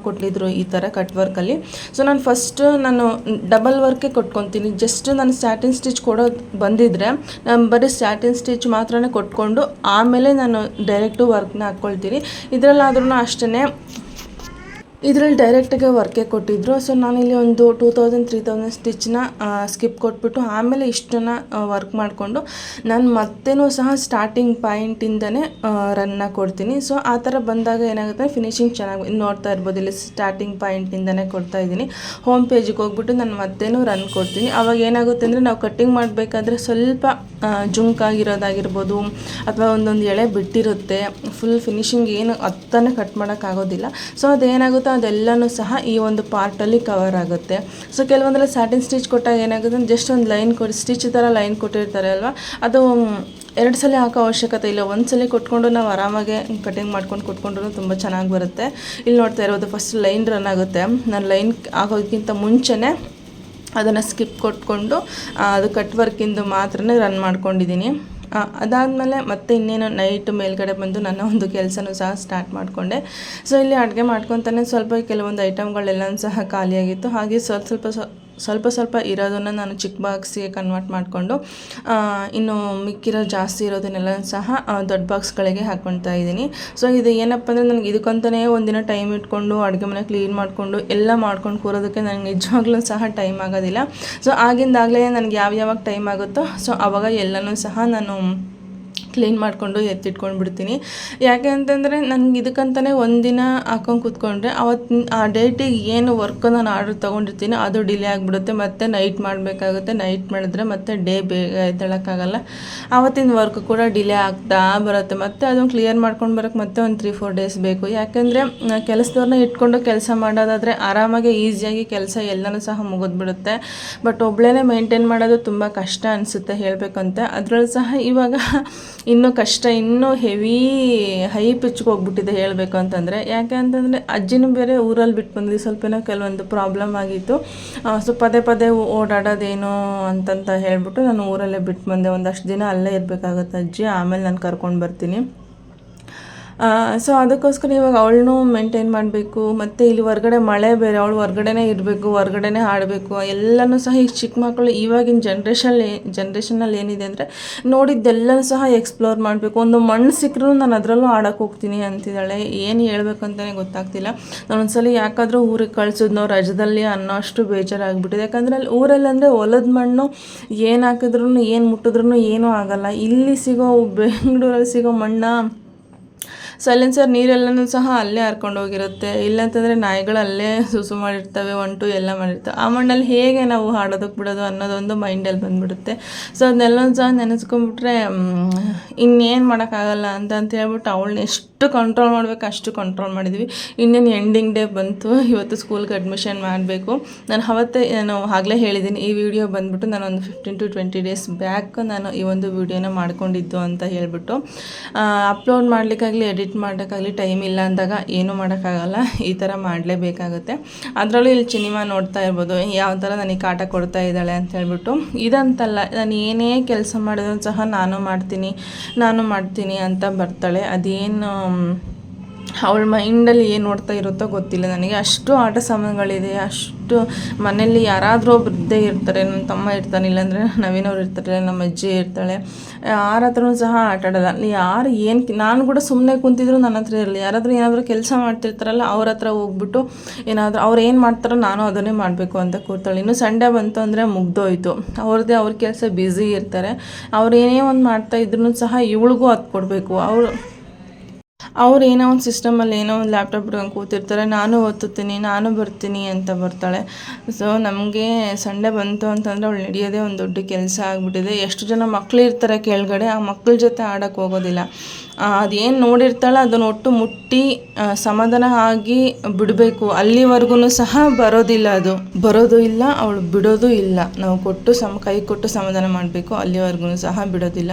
ಕೊಟ್ಟಿದ್ರು ಈ ಥರ ಕಟ್ ವರ್ಕಲ್ಲಿ ಸೊ ನಾನು ಫಸ್ಟ್ ನಾನು ಡಬಲ್ ವರ್ಕೆ ಕೊಟ್ಕೊತೀನಿ. ಜಸ್ಟ್ ನಾನು ಸ್ಯಾಟಿನ್ ಸ್ಟಿಚ್ ಕೊಡೋದು ಬಂದಿದ್ದರೆ ನಾನು ಬರೀ ಸ್ಯಾಟಿನ್ ಸ್ಟಿಚ್ ಮಾತ್ರನೇ ಕೊಟ್ಕೊಂಡು, ಆಮೇಲೆ ನಾನು ಡೈರೆಕ್ಟು ವರ್ಕ್ನ ಹಾಕ್ಕೊಳ್ತೀನಿ. ಇದರಲ್ಲಾದ್ರೂ ಅಷ್ಟೇ ಇದರಲ್ಲಿ ಡೈರೆಕ್ಟಾಗಿ ವರ್ಕೇ ಕೊಟ್ಟಿದ್ರು. ಸೊ ನಾನಿಲ್ಲಿ ಒಂದು ಟೂ ತೌಸಂಡ್ ತ್ರೀ ತೌಸಂಡ್ ಸ್ಟಿಚ್ನ ಸ್ಕಿಪ್ ಕೊಟ್ಬಿಟ್ಟು ಆಮೇಲೆ ಇಷ್ಟನ್ನು ವರ್ಕ್ ಮಾಡಿಕೊಂಡು ನಾನು ಮತ್ತೇನೂ ಸಹ ಸ್ಟಾರ್ಟಿಂಗ್ ಪಾಯಿಂಟಿಂದನೇ ರನ್ನ ಕೊಡ್ತೀನಿ. ಸೊ ಆ ಥರ ಬಂದಾಗ ಏನಾಗುತ್ತೆ ಫಿನಿಶಿಂಗ್ ಚೆನ್ನಾಗಿ ನೋಡ್ತಾ ಇರ್ಬೋದು. ಇಲ್ಲಿ ಸ್ಟಾರ್ಟಿಂಗ್ ಪಾಯಿಂಟಿಂದನೇ ಕೊಡ್ತಾ ಇದ್ದೀನಿ. ಹೋಮ್ ಪೇಜಿಗೆ ಹೋಗ್ಬಿಟ್ಟು ನಾನು ಮತ್ತೇನೂ ರನ್ ಕೊಡ್ತೀನಿ. ಅವಾಗ ಏನಾಗುತ್ತೆ ಅಂದರೆ, ನಾವು ಕಟ್ಟಿಂಗ್ ಮಾಡಬೇಕಾದ್ರೆ ಸ್ವಲ್ಪ ಜುಂಕಾಗಿರೋದಾಗಿರ್ಬೋದು ಅಥವಾ ಒಂದೊಂದು ಎಳೆ ಬಿಟ್ಟಿರುತ್ತೆ. ಫುಲ್ ಫಿನಿಶಿಂಗ್ ಏನು ಹತ್ತನೇ ಕಟ್ ಮಾಡೋಕ್ಕಾಗೋದಿಲ್ಲ ಸೊ ಅದೇನಾಗುತ್ತೋ ಅದೆಲ್ಲನೂ ಸಹ ಈ ಒಂದು ಪಾರ್ಟಲ್ಲಿ ಕವರ್ ಆಗುತ್ತೆ. ಸೊ ಕೆಲವೊಂದೆಲ್ಲ ಸ್ಯಾಟಿನ್ ಸ್ಟಿಚ್ ಕೊಟ್ಟಾಗ ಏನಾಗುತ್ತೆ ಜಸ್ಟ್ ಒಂದು ಲೈನ್ ಕೊಟ್ಟು ಸ್ಟಿಚ್ ಥರ ಲೈನ್ ಕೊಟ್ಟಿರ್ತಾರೆ ಅಲ್ವಾ? ಅದು ಎರಡು ಸಲ ಹಾಕೋ ಅವಶ್ಯಕತೆ ಇಲ್ಲ. ಒಂದು ಸಲ ಕೊಟ್ಕೊಂಡು ನಾವು ಆರಾಮಾಗಿ ಕಟಿಂಗ್ ಮಾಡ್ಕೊಂಡು ಕೊಟ್ಕೊಂಡ್ರೂ ತುಂಬ ಚೆನ್ನಾಗಿ ಬರುತ್ತೆ. ಇಲ್ಲಿ ನೋಡ್ತಾ ಇರೋದು ಫಸ್ಟ್ ಲೈನ್ ರನ್ ಆಗುತ್ತೆ. ನಾನು ಲೈನ್ ಆಗೋದಕ್ಕಿಂತ ಮುಂಚೆನೇ ಅದನ್ನು ಸ್ಕಿಪ್ ಕೊಟ್ಕೊಂಡು ಅದು ಕಟ್ ವರ್ಕಿಂದು ಮಾತ್ರ ರನ್ ಮಾಡ್ಕೊಂಡಿದ್ದೀನಿ. ಅದಾದಮೇಲೆ ಮತ್ತೆ ಇನ್ನೇನು ನೈಟ್ ಮೇಲ್ಗಡೆ ಬಂದು ನನ್ನ ಒಂದು ಕೆಲಸನೂ ಸಹ ಸ್ಟಾರ್ಟ್ ಮಾಡಿಕೊಂಡೆ. ಸೊ ಇಲ್ಲಿ ಅಡುಗೆ ಮಾಡ್ಕೊತಾನೆ ಸ್ವಲ್ಪ ಕೆಲವೊಂದು ಐಟಮ್ಗಳೆಲ್ಲನೂ ಸಹ ಖಾಲಿಯಾಗಿತ್ತು. ಹಾಗೆ ಸ್ವಲ್ಪ ಸ್ವಲ್ಪ ಸ್ವ- ಸ್ವಲ್ಪ ಸ್ವಲ್ಪ ಇರೋದನ್ನು ನಾನು ಚಿಕ್ಕ ಬಾಕ್ಸಿಗೆ ಕನ್ವರ್ಟ್ ಮಾಡಿಕೊಂಡು ಇನ್ನು ಮಿಕ್ಕಿರೋ ಜಾಸ್ತಿ ಇರೋದನ್ನೆಲ್ಲ ಸಹ ದೊಡ್ಡ ಬಾಕ್ಸ್ಗಳಿಗೆ ಹಾಕ್ಕೊಳ್ತಾ ಇದ್ದೀನಿ. ಸೊ ಇದು ಏನಪ್ಪ ಅಂದರೆ ನನಗೆ ಇದಕ್ಕಂತಲೇ ಒಂದಿನ ಟೈಮ್ ಇಟ್ಕೊಂಡು, ಅಡುಗೆ ಮನೆ ಕ್ಲೀನ್ ಮಾಡಿಕೊಂಡು, ಎಲ್ಲ ಮಾಡ್ಕೊಂಡು ಕೂರೋದಕ್ಕೆ ನನಗೆ ನಿಜವಾಗ್ಲೂ ಸಹ ಟೈಮ್ ಆಗೋದಿಲ್ಲ. ಸೊ ಆಗಿಂದಾಗಲೇ ನನಗೆ ಯಾವ ಯಾವಾಗ ಟೈಮ್ ಆಗುತ್ತೋ ಸೊ ಆವಾಗ ಎಲ್ಲನೂ ಸಹ ನಾನು ಕ್ಲೀನ್ ಮಾಡಿಕೊಂಡು ಎತ್ತಿಟ್ಕೊಂಡು ಬಿಡ್ತೀನಿ ಯಾಕೆ ಅಂತಂದರೆ ನನಗೆ ಇದಕ್ಕಂತಲೇ ಒಂದಿನ ಹಾಕೊಂಡು ಕೂತ್ಕೊಂಡ್ರೆ ಅವತ್ತು ಆ ಡೇಟಿಗೆ ಏನು ವರ್ಕ್ ನಾನು ಆರ್ಡರ್ ತೊಗೊಂಡಿರ್ತೀನಿ, ಅದು ಡಿಲೇ ಆಗಿಬಿಡುತ್ತೆ, ಮತ್ತು ನೈಟ್ ಮಾಡಬೇಕಾಗುತ್ತೆ ನೈಟ್ ಮಾಡಿದ್ರೆ ಮತ್ತೆ ಡೇ ಬೇಗ ಎದ್ದೇಳೋಕ್ಕಾಗಲ್ಲ. ಆವತ್ತಿನ ವರ್ಕ್ ಕೂಡ ಡಿಲೇ ಆಗ್ತಾ ಬರುತ್ತೆ, ಮತ್ತು ಅದನ್ನು ಕ್ಲಿಯರ್ ಮಾಡ್ಕೊಂಡು ಬರೋಕ್ಕೆ ಮತ್ತೆ ಒಂದು ತ್ರೀ ಫೋರ್ ಡೇಸ್ ಬೇಕು. ಯಾಕೆಂದರೆ ಕೆಲಸದವ್ರನ್ನ ಇಟ್ಕೊಂಡು ಕೆಲಸ ಮಾಡೋದಾದರೆ ಆರಾಮಾಗಿ ಈಸಿಯಾಗಿ ಕೆಲಸ ಎಲ್ಲನೂ ಸಹ ಮುಗಿದ್ಬಿಡುತ್ತೆ. ಬಟ್ ಒಬ್ಬಳೇ ಮೇಂಟೈನ್ ಮಾಡೋದು ತುಂಬ ಕಷ್ಟ ಅನಿಸುತ್ತೆ ಹೇಳಬೇಕಂತ. ಅದರಲ್ಲೂ ಸಹ ಇವಾಗ ಇನ್ನೂ ಕಷ್ಟ, ಇನ್ನೂ ಹೆವಿ ಹೈ ಪಿಚ್ಗೆ ಹೋಗ್ಬಿಟ್ಟಿದೆ ಹೇಳಬೇಕು ಅಂತಂದರೆ ಯಾಕೆ ಅಂತಂದರೆ ಅಜ್ಜಿನೂ ಬೇರೆ ಊರಲ್ಲಿ ಬಿಟ್ಟು ಬಂದಿದ್ದು ಸ್ವಲ್ಪ ಕೆಲವೊಂದು ಪ್ರಾಬ್ಲಮ್ ಆಗಿತ್ತು. ಸೊ ಪದೇ ಪದೇ ಓಡಾಡೋದೇನು ಅಂತಂತ ಹೇಳಿಬಿಟ್ಟು ನಾನು ಊರಲ್ಲೇ ಬಿಟ್ಟು ಬಂದೆ. ಒಂದಷ್ಟು ದಿನ ಅಲ್ಲೇ ಇರಬೇಕಾಗುತ್ತೆ ಅಜ್ಜಿ. ಆಮೇಲೆ ನಾನು ಕರ್ಕೊಂಡು ಬರ್ತೀನಿ. ಸೊ ಅದಕ್ಕೋಸ್ಕರ ಇವಾಗ ಅವಳನ್ನೂ ಮೇಂಟೈನ್ ಮಾಡಬೇಕು, ಮತ್ತು ಇಲ್ಲಿ ಹೊರ್ಗಡೆ ಮಳೆ ಬೇರೆ, ಅವಳು ಹೊರ್ಗಡೆನೇ ಇರಬೇಕು, ಹೊರ್ಗಡೆನೇ ಆಡಬೇಕು ಎಲ್ಲನೂ ಸಹ ಈಗ ಚಿಕ್ಕ ಮಕ್ಕಳು ಇವಾಗಿನ ಜನ್ರೇಷನ್ ಜನ್ರೇಷನಲ್ಲಿ ಏನಿದೆ ಅಂದರೆ ನೋಡಿದ್ದೆಲ್ಲನೂ ಸಹ ಎಕ್ಸ್ಪ್ಲೋರ್ ಮಾಡಬೇಕು. ಒಂದು ಮಣ್ಣು ಸಿಕ್ಕರೂ ನಾನು ಅದರಲ್ಲೂ ಆಡೋಕೆ ಹೋಗ್ತೀನಿ ಅಂತಿದ್ದಾಳೆ. ಏನು ಹೇಳ್ಬೇಕಂತಲೇ ಗೊತ್ತಾಗ್ತಿಲ್ಲ. ನಾನು ಒಂದ್ಸಲ ಯಾಕಾದರೂ ಊರಿಗೆ ಕಳ್ಸಿದ್ನೋ ರಜದಲ್ಲಿ ಅನ್ನೋ ಅಷ್ಟು ಬೇಜಾರಾಗ್ಬಿಟ್ಟಿದೆ. ಯಾಕಂದರೆ ಅಲ್ಲಿ ಊರಲ್ಲಿ ಅಂದರೆ ಹೊಲದ ಮಣ್ಣು ಏನು ಹಾಕಿದ್ರೂ ಏನು ಮುಟ್ಟಿದ್ರೂ ಏನೂ ಆಗಲ್ಲ. ಇಲ್ಲಿ ಸಿಗೋ ಬೆಂಗಳೂರಲ್ಲಿ ಸಿಗೋ ಮಣ್ಣು ಸೈಲೆನ್ಸರ್ ನೀರೆಲ್ಲನೂ ಸಹ ಅಲ್ಲೇ ಹರ್ಕೊಂಡು ಹೋಗಿರುತ್ತೆ. ಇಲ್ಲಂತಂದರೆ ನಾಯಿಗಳು ಅಲ್ಲೇ ಸುಸು ಮಾಡಿರ್ತವೆ ಒಂಟು ಎಲ್ಲ ಮಾಡಿರ್ತವೆ ಆ ಮಣ್ಣಲ್ಲಿ ಹೇಗೆ ನಾವು ಹಾಡೋದಕ್ಕೆ ಬಿಡೋದು ಅನ್ನೋದೊಂದು ಮೈಂಡಲ್ಲಿ ಬಂದ್ಬಿಡುತ್ತೆ. ಸೊ ಅದನ್ನೆಲ್ಲ ಸಹ ನೆನೆಸ್ಕೊಂಡ್ಬಿಟ್ರೆ ಇನ್ನೇನು ಮಾಡೋಕ್ಕಾಗಲ್ಲ ಅಂತ ಅಂತ ಹೇಳ್ಬಿಟ್ಟು ಅವಳನ್ನ ಎಷ್ಟು ಕಂಟ್ರೋಲ್ ಮಾಡಬೇಕು, ಅಷ್ಟು ಕಂಟ್ರೋಲ್ ಮಾಡಿದ್ವಿ. ಇನ್ನೇನು ಎಂಡಿಂಗ್ ಡೇ ಬಂತು, ಇವತ್ತು ಸ್ಕೂಲ್ಗೆ ಅಡ್ಮಿಷನ್ ಮಾಡಬೇಕು. ನಾನು ಅವತ್ತೇ, ನಾನು ಆಗಲೇ ಹೇಳಿದ್ದೀನಿ ಈ ವಿಡಿಯೋ ಬಂದುಬಿಟ್ಟು ನಾನು ಒಂದು fifteen to twenty days back ನಾನು ಈ ಒಂದು ವಿಡಿಯೋನ ಮಾಡ್ಕೊಂಡಿದ್ದು ಅಂತ ಹೇಳಿಬಿಟ್ಟು. ಅಪ್ಲೋಡ್ ಮಾಡಲಿಕ್ಕಾಗಲಿ ಎಡಿಟ್ ಮಾಡೋಕ್ಕಾಗಲಿ ಟೈಮ್ ಇಲ್ಲ ಅಂದಾಗ ಏನೂ ಮಾಡೋಕ್ಕಾಗಲ್ಲ, ಈ ಥರ ಮಾಡಲೇಬೇಕಾಗುತ್ತೆ. ಅದರಲ್ಲೂ ಇಲ್ಲಿ ಸಿನಿಮಾ ನೋಡ್ತಾ ಇರ್ಬೋದು, ಯಾವ ಥರ ನನಗೆ ಕಾಟ ಕೊಡ್ತಾ ಇದ್ದಾಳೆ ಅಂತ ಹೇಳ್ಬಿಟ್ಟು. ಇದಂತಲ್ಲ, ನಾನು ಏನೇ ಕೆಲಸ ಮಾಡಿದ್ರು ಸಹ ನಾನು ಮಾಡ್ತೀನಿ ನಾನು ಮಾಡ್ತೀನಿ ಅಂತ ಬರ್ತಾಳೆ. ಅದೇನು ಅವಳ ಮೈಂಡಲ್ಲಿ ಏನು ನೋಡ್ತಾ ಇರುತ್ತೋ ಗೊತ್ತಿಲ್ಲ. ನನಗೆ ಅಷ್ಟು ಆಟ ಸಾಮಾನುಗಳಿದೆ, ಅಷ್ಟು ಮನೆಯಲ್ಲಿ ಯಾರಾದರೂ ಒಬ್ರು ಇರ್ತಾರೆ ನನ್ನ ತಮ್ಮ ಇರ್ತಾನೆ, ಇಲ್ಲಾಂದರೆ ನವೀನವ್ರು ಇರ್ತಾರೆ ನಮ್ಮ ಅಜ್ಜಿ ಇರ್ತಾಳೆ ಯಾರ ಹತ್ರನೂ ಸಹ ಆಟ ಆಡಲ್ಲ. ಯಾರು ಏನು ನಾನು ಕೂಡ ಸುಮ್ಮನೆ ಕುಂತಿದ್ರು ನನ್ನ ಹತ್ರ ಇರಲಿಲ್ಲ ಯಾರಾದರೂ ಏನಾದರೂ ಕೆಲಸ ಮಾಡ್ತಿರ್ತಾರಲ್ಲ, ಅವ್ರ ಹತ್ರ ಹೋಗ್ಬಿಟ್ಟು ಏನಾದರೂ ಅವ್ರು ಏನು ಮಾಡ್ತಾರೋ ನಾನು ಅದನ್ನೇ ಮಾಡಬೇಕು ಅಂತ ಕೂರ್ತಾಳೆ. ಇನ್ನು ಸಂಡೇ ಬಂತು ಅಂದರೆ ಮುಗ್ದೋಯ್ತು. ಅವ್ರದ್ದೇ ಅವ್ರ ಕೆಲಸ ಬ್ಯುಸಿ ಇರ್ತಾರೆ. ಅವ್ರು ಏನೇ ಒಂದು ಮಾಡ್ತಾ ಇದ್ರೂ ಸಹ ಇವಳಿಗೂ ಅದು ಕೊಡಬೇಕು. ಅವರು ಅವ್ರು ಏನೋ ಒಂದು ಸಿಸ್ಟಮಲ್ಲಿ ಏನೋ ಒಂದು ಲ್ಯಾಪ್ಟಾಪ್ ಇಟ್ಕೊಂಡು ಕೂತಿರ್ತಾರೆ. ನಾನು ಓದ್ತೀನಿ ನಾನು ಬರ್ತೀನಿ ಅಂತ ಬರ್ತಾಳೆ. ಸೊ ನಮಗೆ ಸಂಡೇ ಬಂತು ಅಂತಂದರೆ ಅವಳು ನಡೆಯೋದೇ ಒಂದು ದೊಡ್ಡ ಕೆಲಸ ಆಗಿಬಿಟ್ಟಿದೆ. ಎಷ್ಟು ಜನ ಮಕ್ಕಳು ಇರ್ತಾರೆ ಕೆಳಗಡೆ, ಆ ಮಕ್ಳ ಜೊತೆ ಆಡೋಕ್ಕೆ ಹೋಗೋದಿಲ್ಲ. ಅದೇನು ನೋಡಿರ್ತಾಳೆ, ಅದನ್ನು ಒಟ್ಟು ಮುಟ್ಟಿ ಸಮಾಧಾನ ಆಗಿ ಬಿಡಬೇಕು. ಅಲ್ಲಿವರೆಗೂ ಸಹ ಬರೋದಿಲ್ಲ ಅದು. ಬರೋದು ಇಲ್ಲ, ಅವಳು ಬಿಡೋದು ಇಲ್ಲ. ನಾವು ಕೊಟ್ಟು ಸಮ, ಕೈ ಕೊಟ್ಟು ಸಮಾಧಾನ ಮಾಡಬೇಕು ಅಲ್ಲಿವರೆಗೂ ಸಹ ಬಿಡೋದಿಲ್ಲ.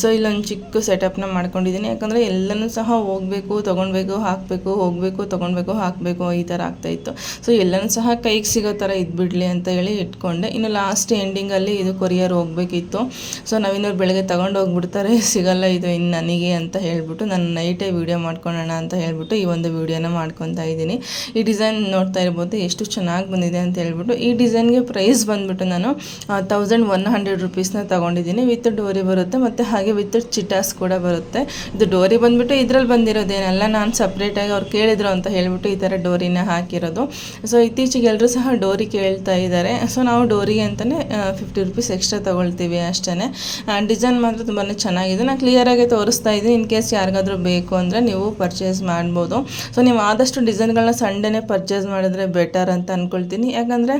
ಸೊ ಇಲ್ಲೊಂದು ಚಿಕ್ಕ ಸೆಟಪ್ನ ಮಾಡ್ಕೊಂಡಿದ್ದೀನಿ ಯಾಕಂದರೆ ಎಲ್ಲನೂ ಸಹ ಹೋಗಬೇಕು ತೊಗೊಳ್ಬೇಕು ಹಾಕಬೇಕು, ಹೋಗಬೇಕು ತೊಗೊಳ್ಬೇಕು ಹಾಕಬೇಕು, ಈ ಥರ ಆಗ್ತಾಯಿತ್ತು ಸೊ ಎಲ್ಲನೂ ಸಹ ಕೈಗೆ ಸಿಗೋ ಥರ ಇದ್ಬಿಡ್ಲಿ ಅಂತ ಹೇಳಿ ಇಟ್ಕೊಂಡೆ. ಇನ್ನು ಲಾಸ್ಟ್ ಎಂಡಿಂಗಲ್ಲಿ ಇದು ಕೊರಿಯರ್ ಹೋಗಬೇಕಿತ್ತು. ಸೊ ನಾವಿನ್ನವ್ರು ಬೆಳಗ್ಗೆ ತೊಗೊಂಡು ಹೋಗ್ಬಿಡ್ತಾರೆ ಸಿಗಲ್ಲ ಇದು ಇನ್ನು ನನಗೆ ಅಂತ ಹೇಳ್ಬಿಟ್ಟು ನಾನು ನೈಟೇ ವೀಡಿಯೋ ಮಾಡ್ಕೊಳ್ಳೋಣ ಅಂತ ಹೇಳ್ಬಿಟ್ಟು ಈ ಒಂದು ವೀಡಿಯೋನ ಮಾಡ್ಕೊತಾ ಇದ್ದೀನಿ. ಈ ಡಿಸೈನ್ ನೋಡ್ತಾ ಇರ್ಬೋದು, ಎಷ್ಟು ಚೆನ್ನಾಗಿ ಬಂದಿದೆ ಅಂತ ಹೇಳ್ಬಿಟ್ಟು ಈ ಡಿಸೈನ್ಗೆ ಪ್ರೈಸ್ ಬಂದುಬಿಟ್ಟು ನಾನು ತೌಸಂಡ್ ಒನ್ ಹಂಡ್ರೆಡ್ ರುಪೀಸ್ನ ತೊಗೊಂಡಿದ್ದೀನಿ. ವಿತ್ ಡೋರಿ ಬರುತ್ತೆ ಮತ್ತು ಹಾಗೆ ವಿತ್ ಚಿಟಾಸ್ ಕೂಡ ಬರುತ್ತೆ. ಇದು ಡೋರಿ ಬಂದ್ಬಿಟ್ಟು ಇದರಲ್ಲಿ ಬಂದಿರೋದೇನಲ್ಲ, ನಾನು ಸಪ್ರೇಟಾಗಿ ಅವ್ರು ಕೇಳಿದ್ರು ಅಂತ ಹೇಳ್ಬಿಟ್ಟು ಈ ಥರ ಡೋರಿನ ಹಾಕಿರೋದು. ಸೊ ಇತ್ತೀಚೆಗೆ ಎಲ್ಲರೂ ಸಹ ಡೋರಿ ಕೇಳ್ತಾ ಇದ್ದಾರೆ. ಸೊ ನಾವು ಡೋರಿಗೆ ಅಂತಲೇ ಫಿಫ್ಟಿ ರುಪೀಸ್ ಎಕ್ಸ್ಟ್ರಾ ತೊಗೊಳ್ತೀವಿ ಅಷ್ಟೇ ಡಿಸೈನ್ ಮಾತ್ರ ತುಂಬಾ ಚೆನ್ನಾಗಿದೆ. ನಾನು ಕ್ಲಿಯರಾಗಿ ತೋರಿಸ್ತಾ ಇದ್ದೀನಿ. ಇನ್ ಕೇಸ್ ಯಾರಿಗಾದರೂ ಬೇಕು ಅಂದರೆ ನೀವು ಪರ್ಚೇಸ್ ಮಾಡ್ಬೋದು. ಸೊ ನೀವು ಆದಷ್ಟು ಡಿಸೈನ್ಗಳನ್ನ ಸಂಡೇನೇ ಪರ್ಚೇಸ್ ಮಾಡಿದ್ರೆ ಬೆಟರ್ ಅಂತ ಅಂದ್ಕೊಳ್ತೀನಿ ಯಾಕಂದರೆ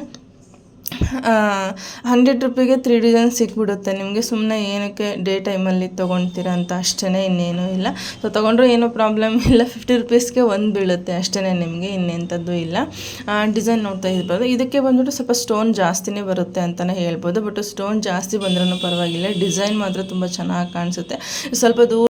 ಹಂಡ್ರೆಡ್ ರುಪೀಗೆ ತ್ರೀ ಡಿಸೈನ್ ಸಿಕ್ಬಿಡುತ್ತೆ. ನಿಮಗೆ ಸುಮ್ಮನೆ ಏನಕ್ಕೆ ಡೇ ಟೈಮಲ್ಲಿ ತೊಗೊಳ್ತೀರಾ ಅಂತ ಅಷ್ಟೇ ಇನ್ನೇನೂ ಇಲ್ಲ. ಸೊ ತೊಗೊಂಡ್ರೂ ಏನೂ ಪ್ರಾಬ್ಲಮ್ ಇಲ್ಲ. ಫಿಫ್ಟಿ ರುಪೀಸ್ಗೆ ಒಂದು ಬೀಳುತ್ತೆ ಅಷ್ಟೇ ನಿಮಗೆ, ಇನ್ನೆಂಥದ್ದು ಇಲ್ಲ. ಡಿಸೈನ್ ನೋಡ್ತಾ ಇರ್ಬೋದು. ಇದಕ್ಕೆ ಬಂದ್ಬಿಟ್ಟು ಸ್ವಲ್ಪ ಸ್ಟೋನ್ ಜಾಸ್ತಿನೇ ಬರುತ್ತೆ ಅಂತಲೇ ಹೇಳ್ಬೋದು. ಬಟ್ ಸ್ಟೋನ್ ಜಾಸ್ತಿ ಬಂದ್ರೂ ಪರವಾಗಿಲ್ಲ. ಡಿಸೈನ್ ಮಾತ್ರ ತುಂಬ ಚೆನ್ನಾಗಿ ಕಾಣಿಸುತ್ತೆ. ಸ್ವಲ್ಪ ದೂರ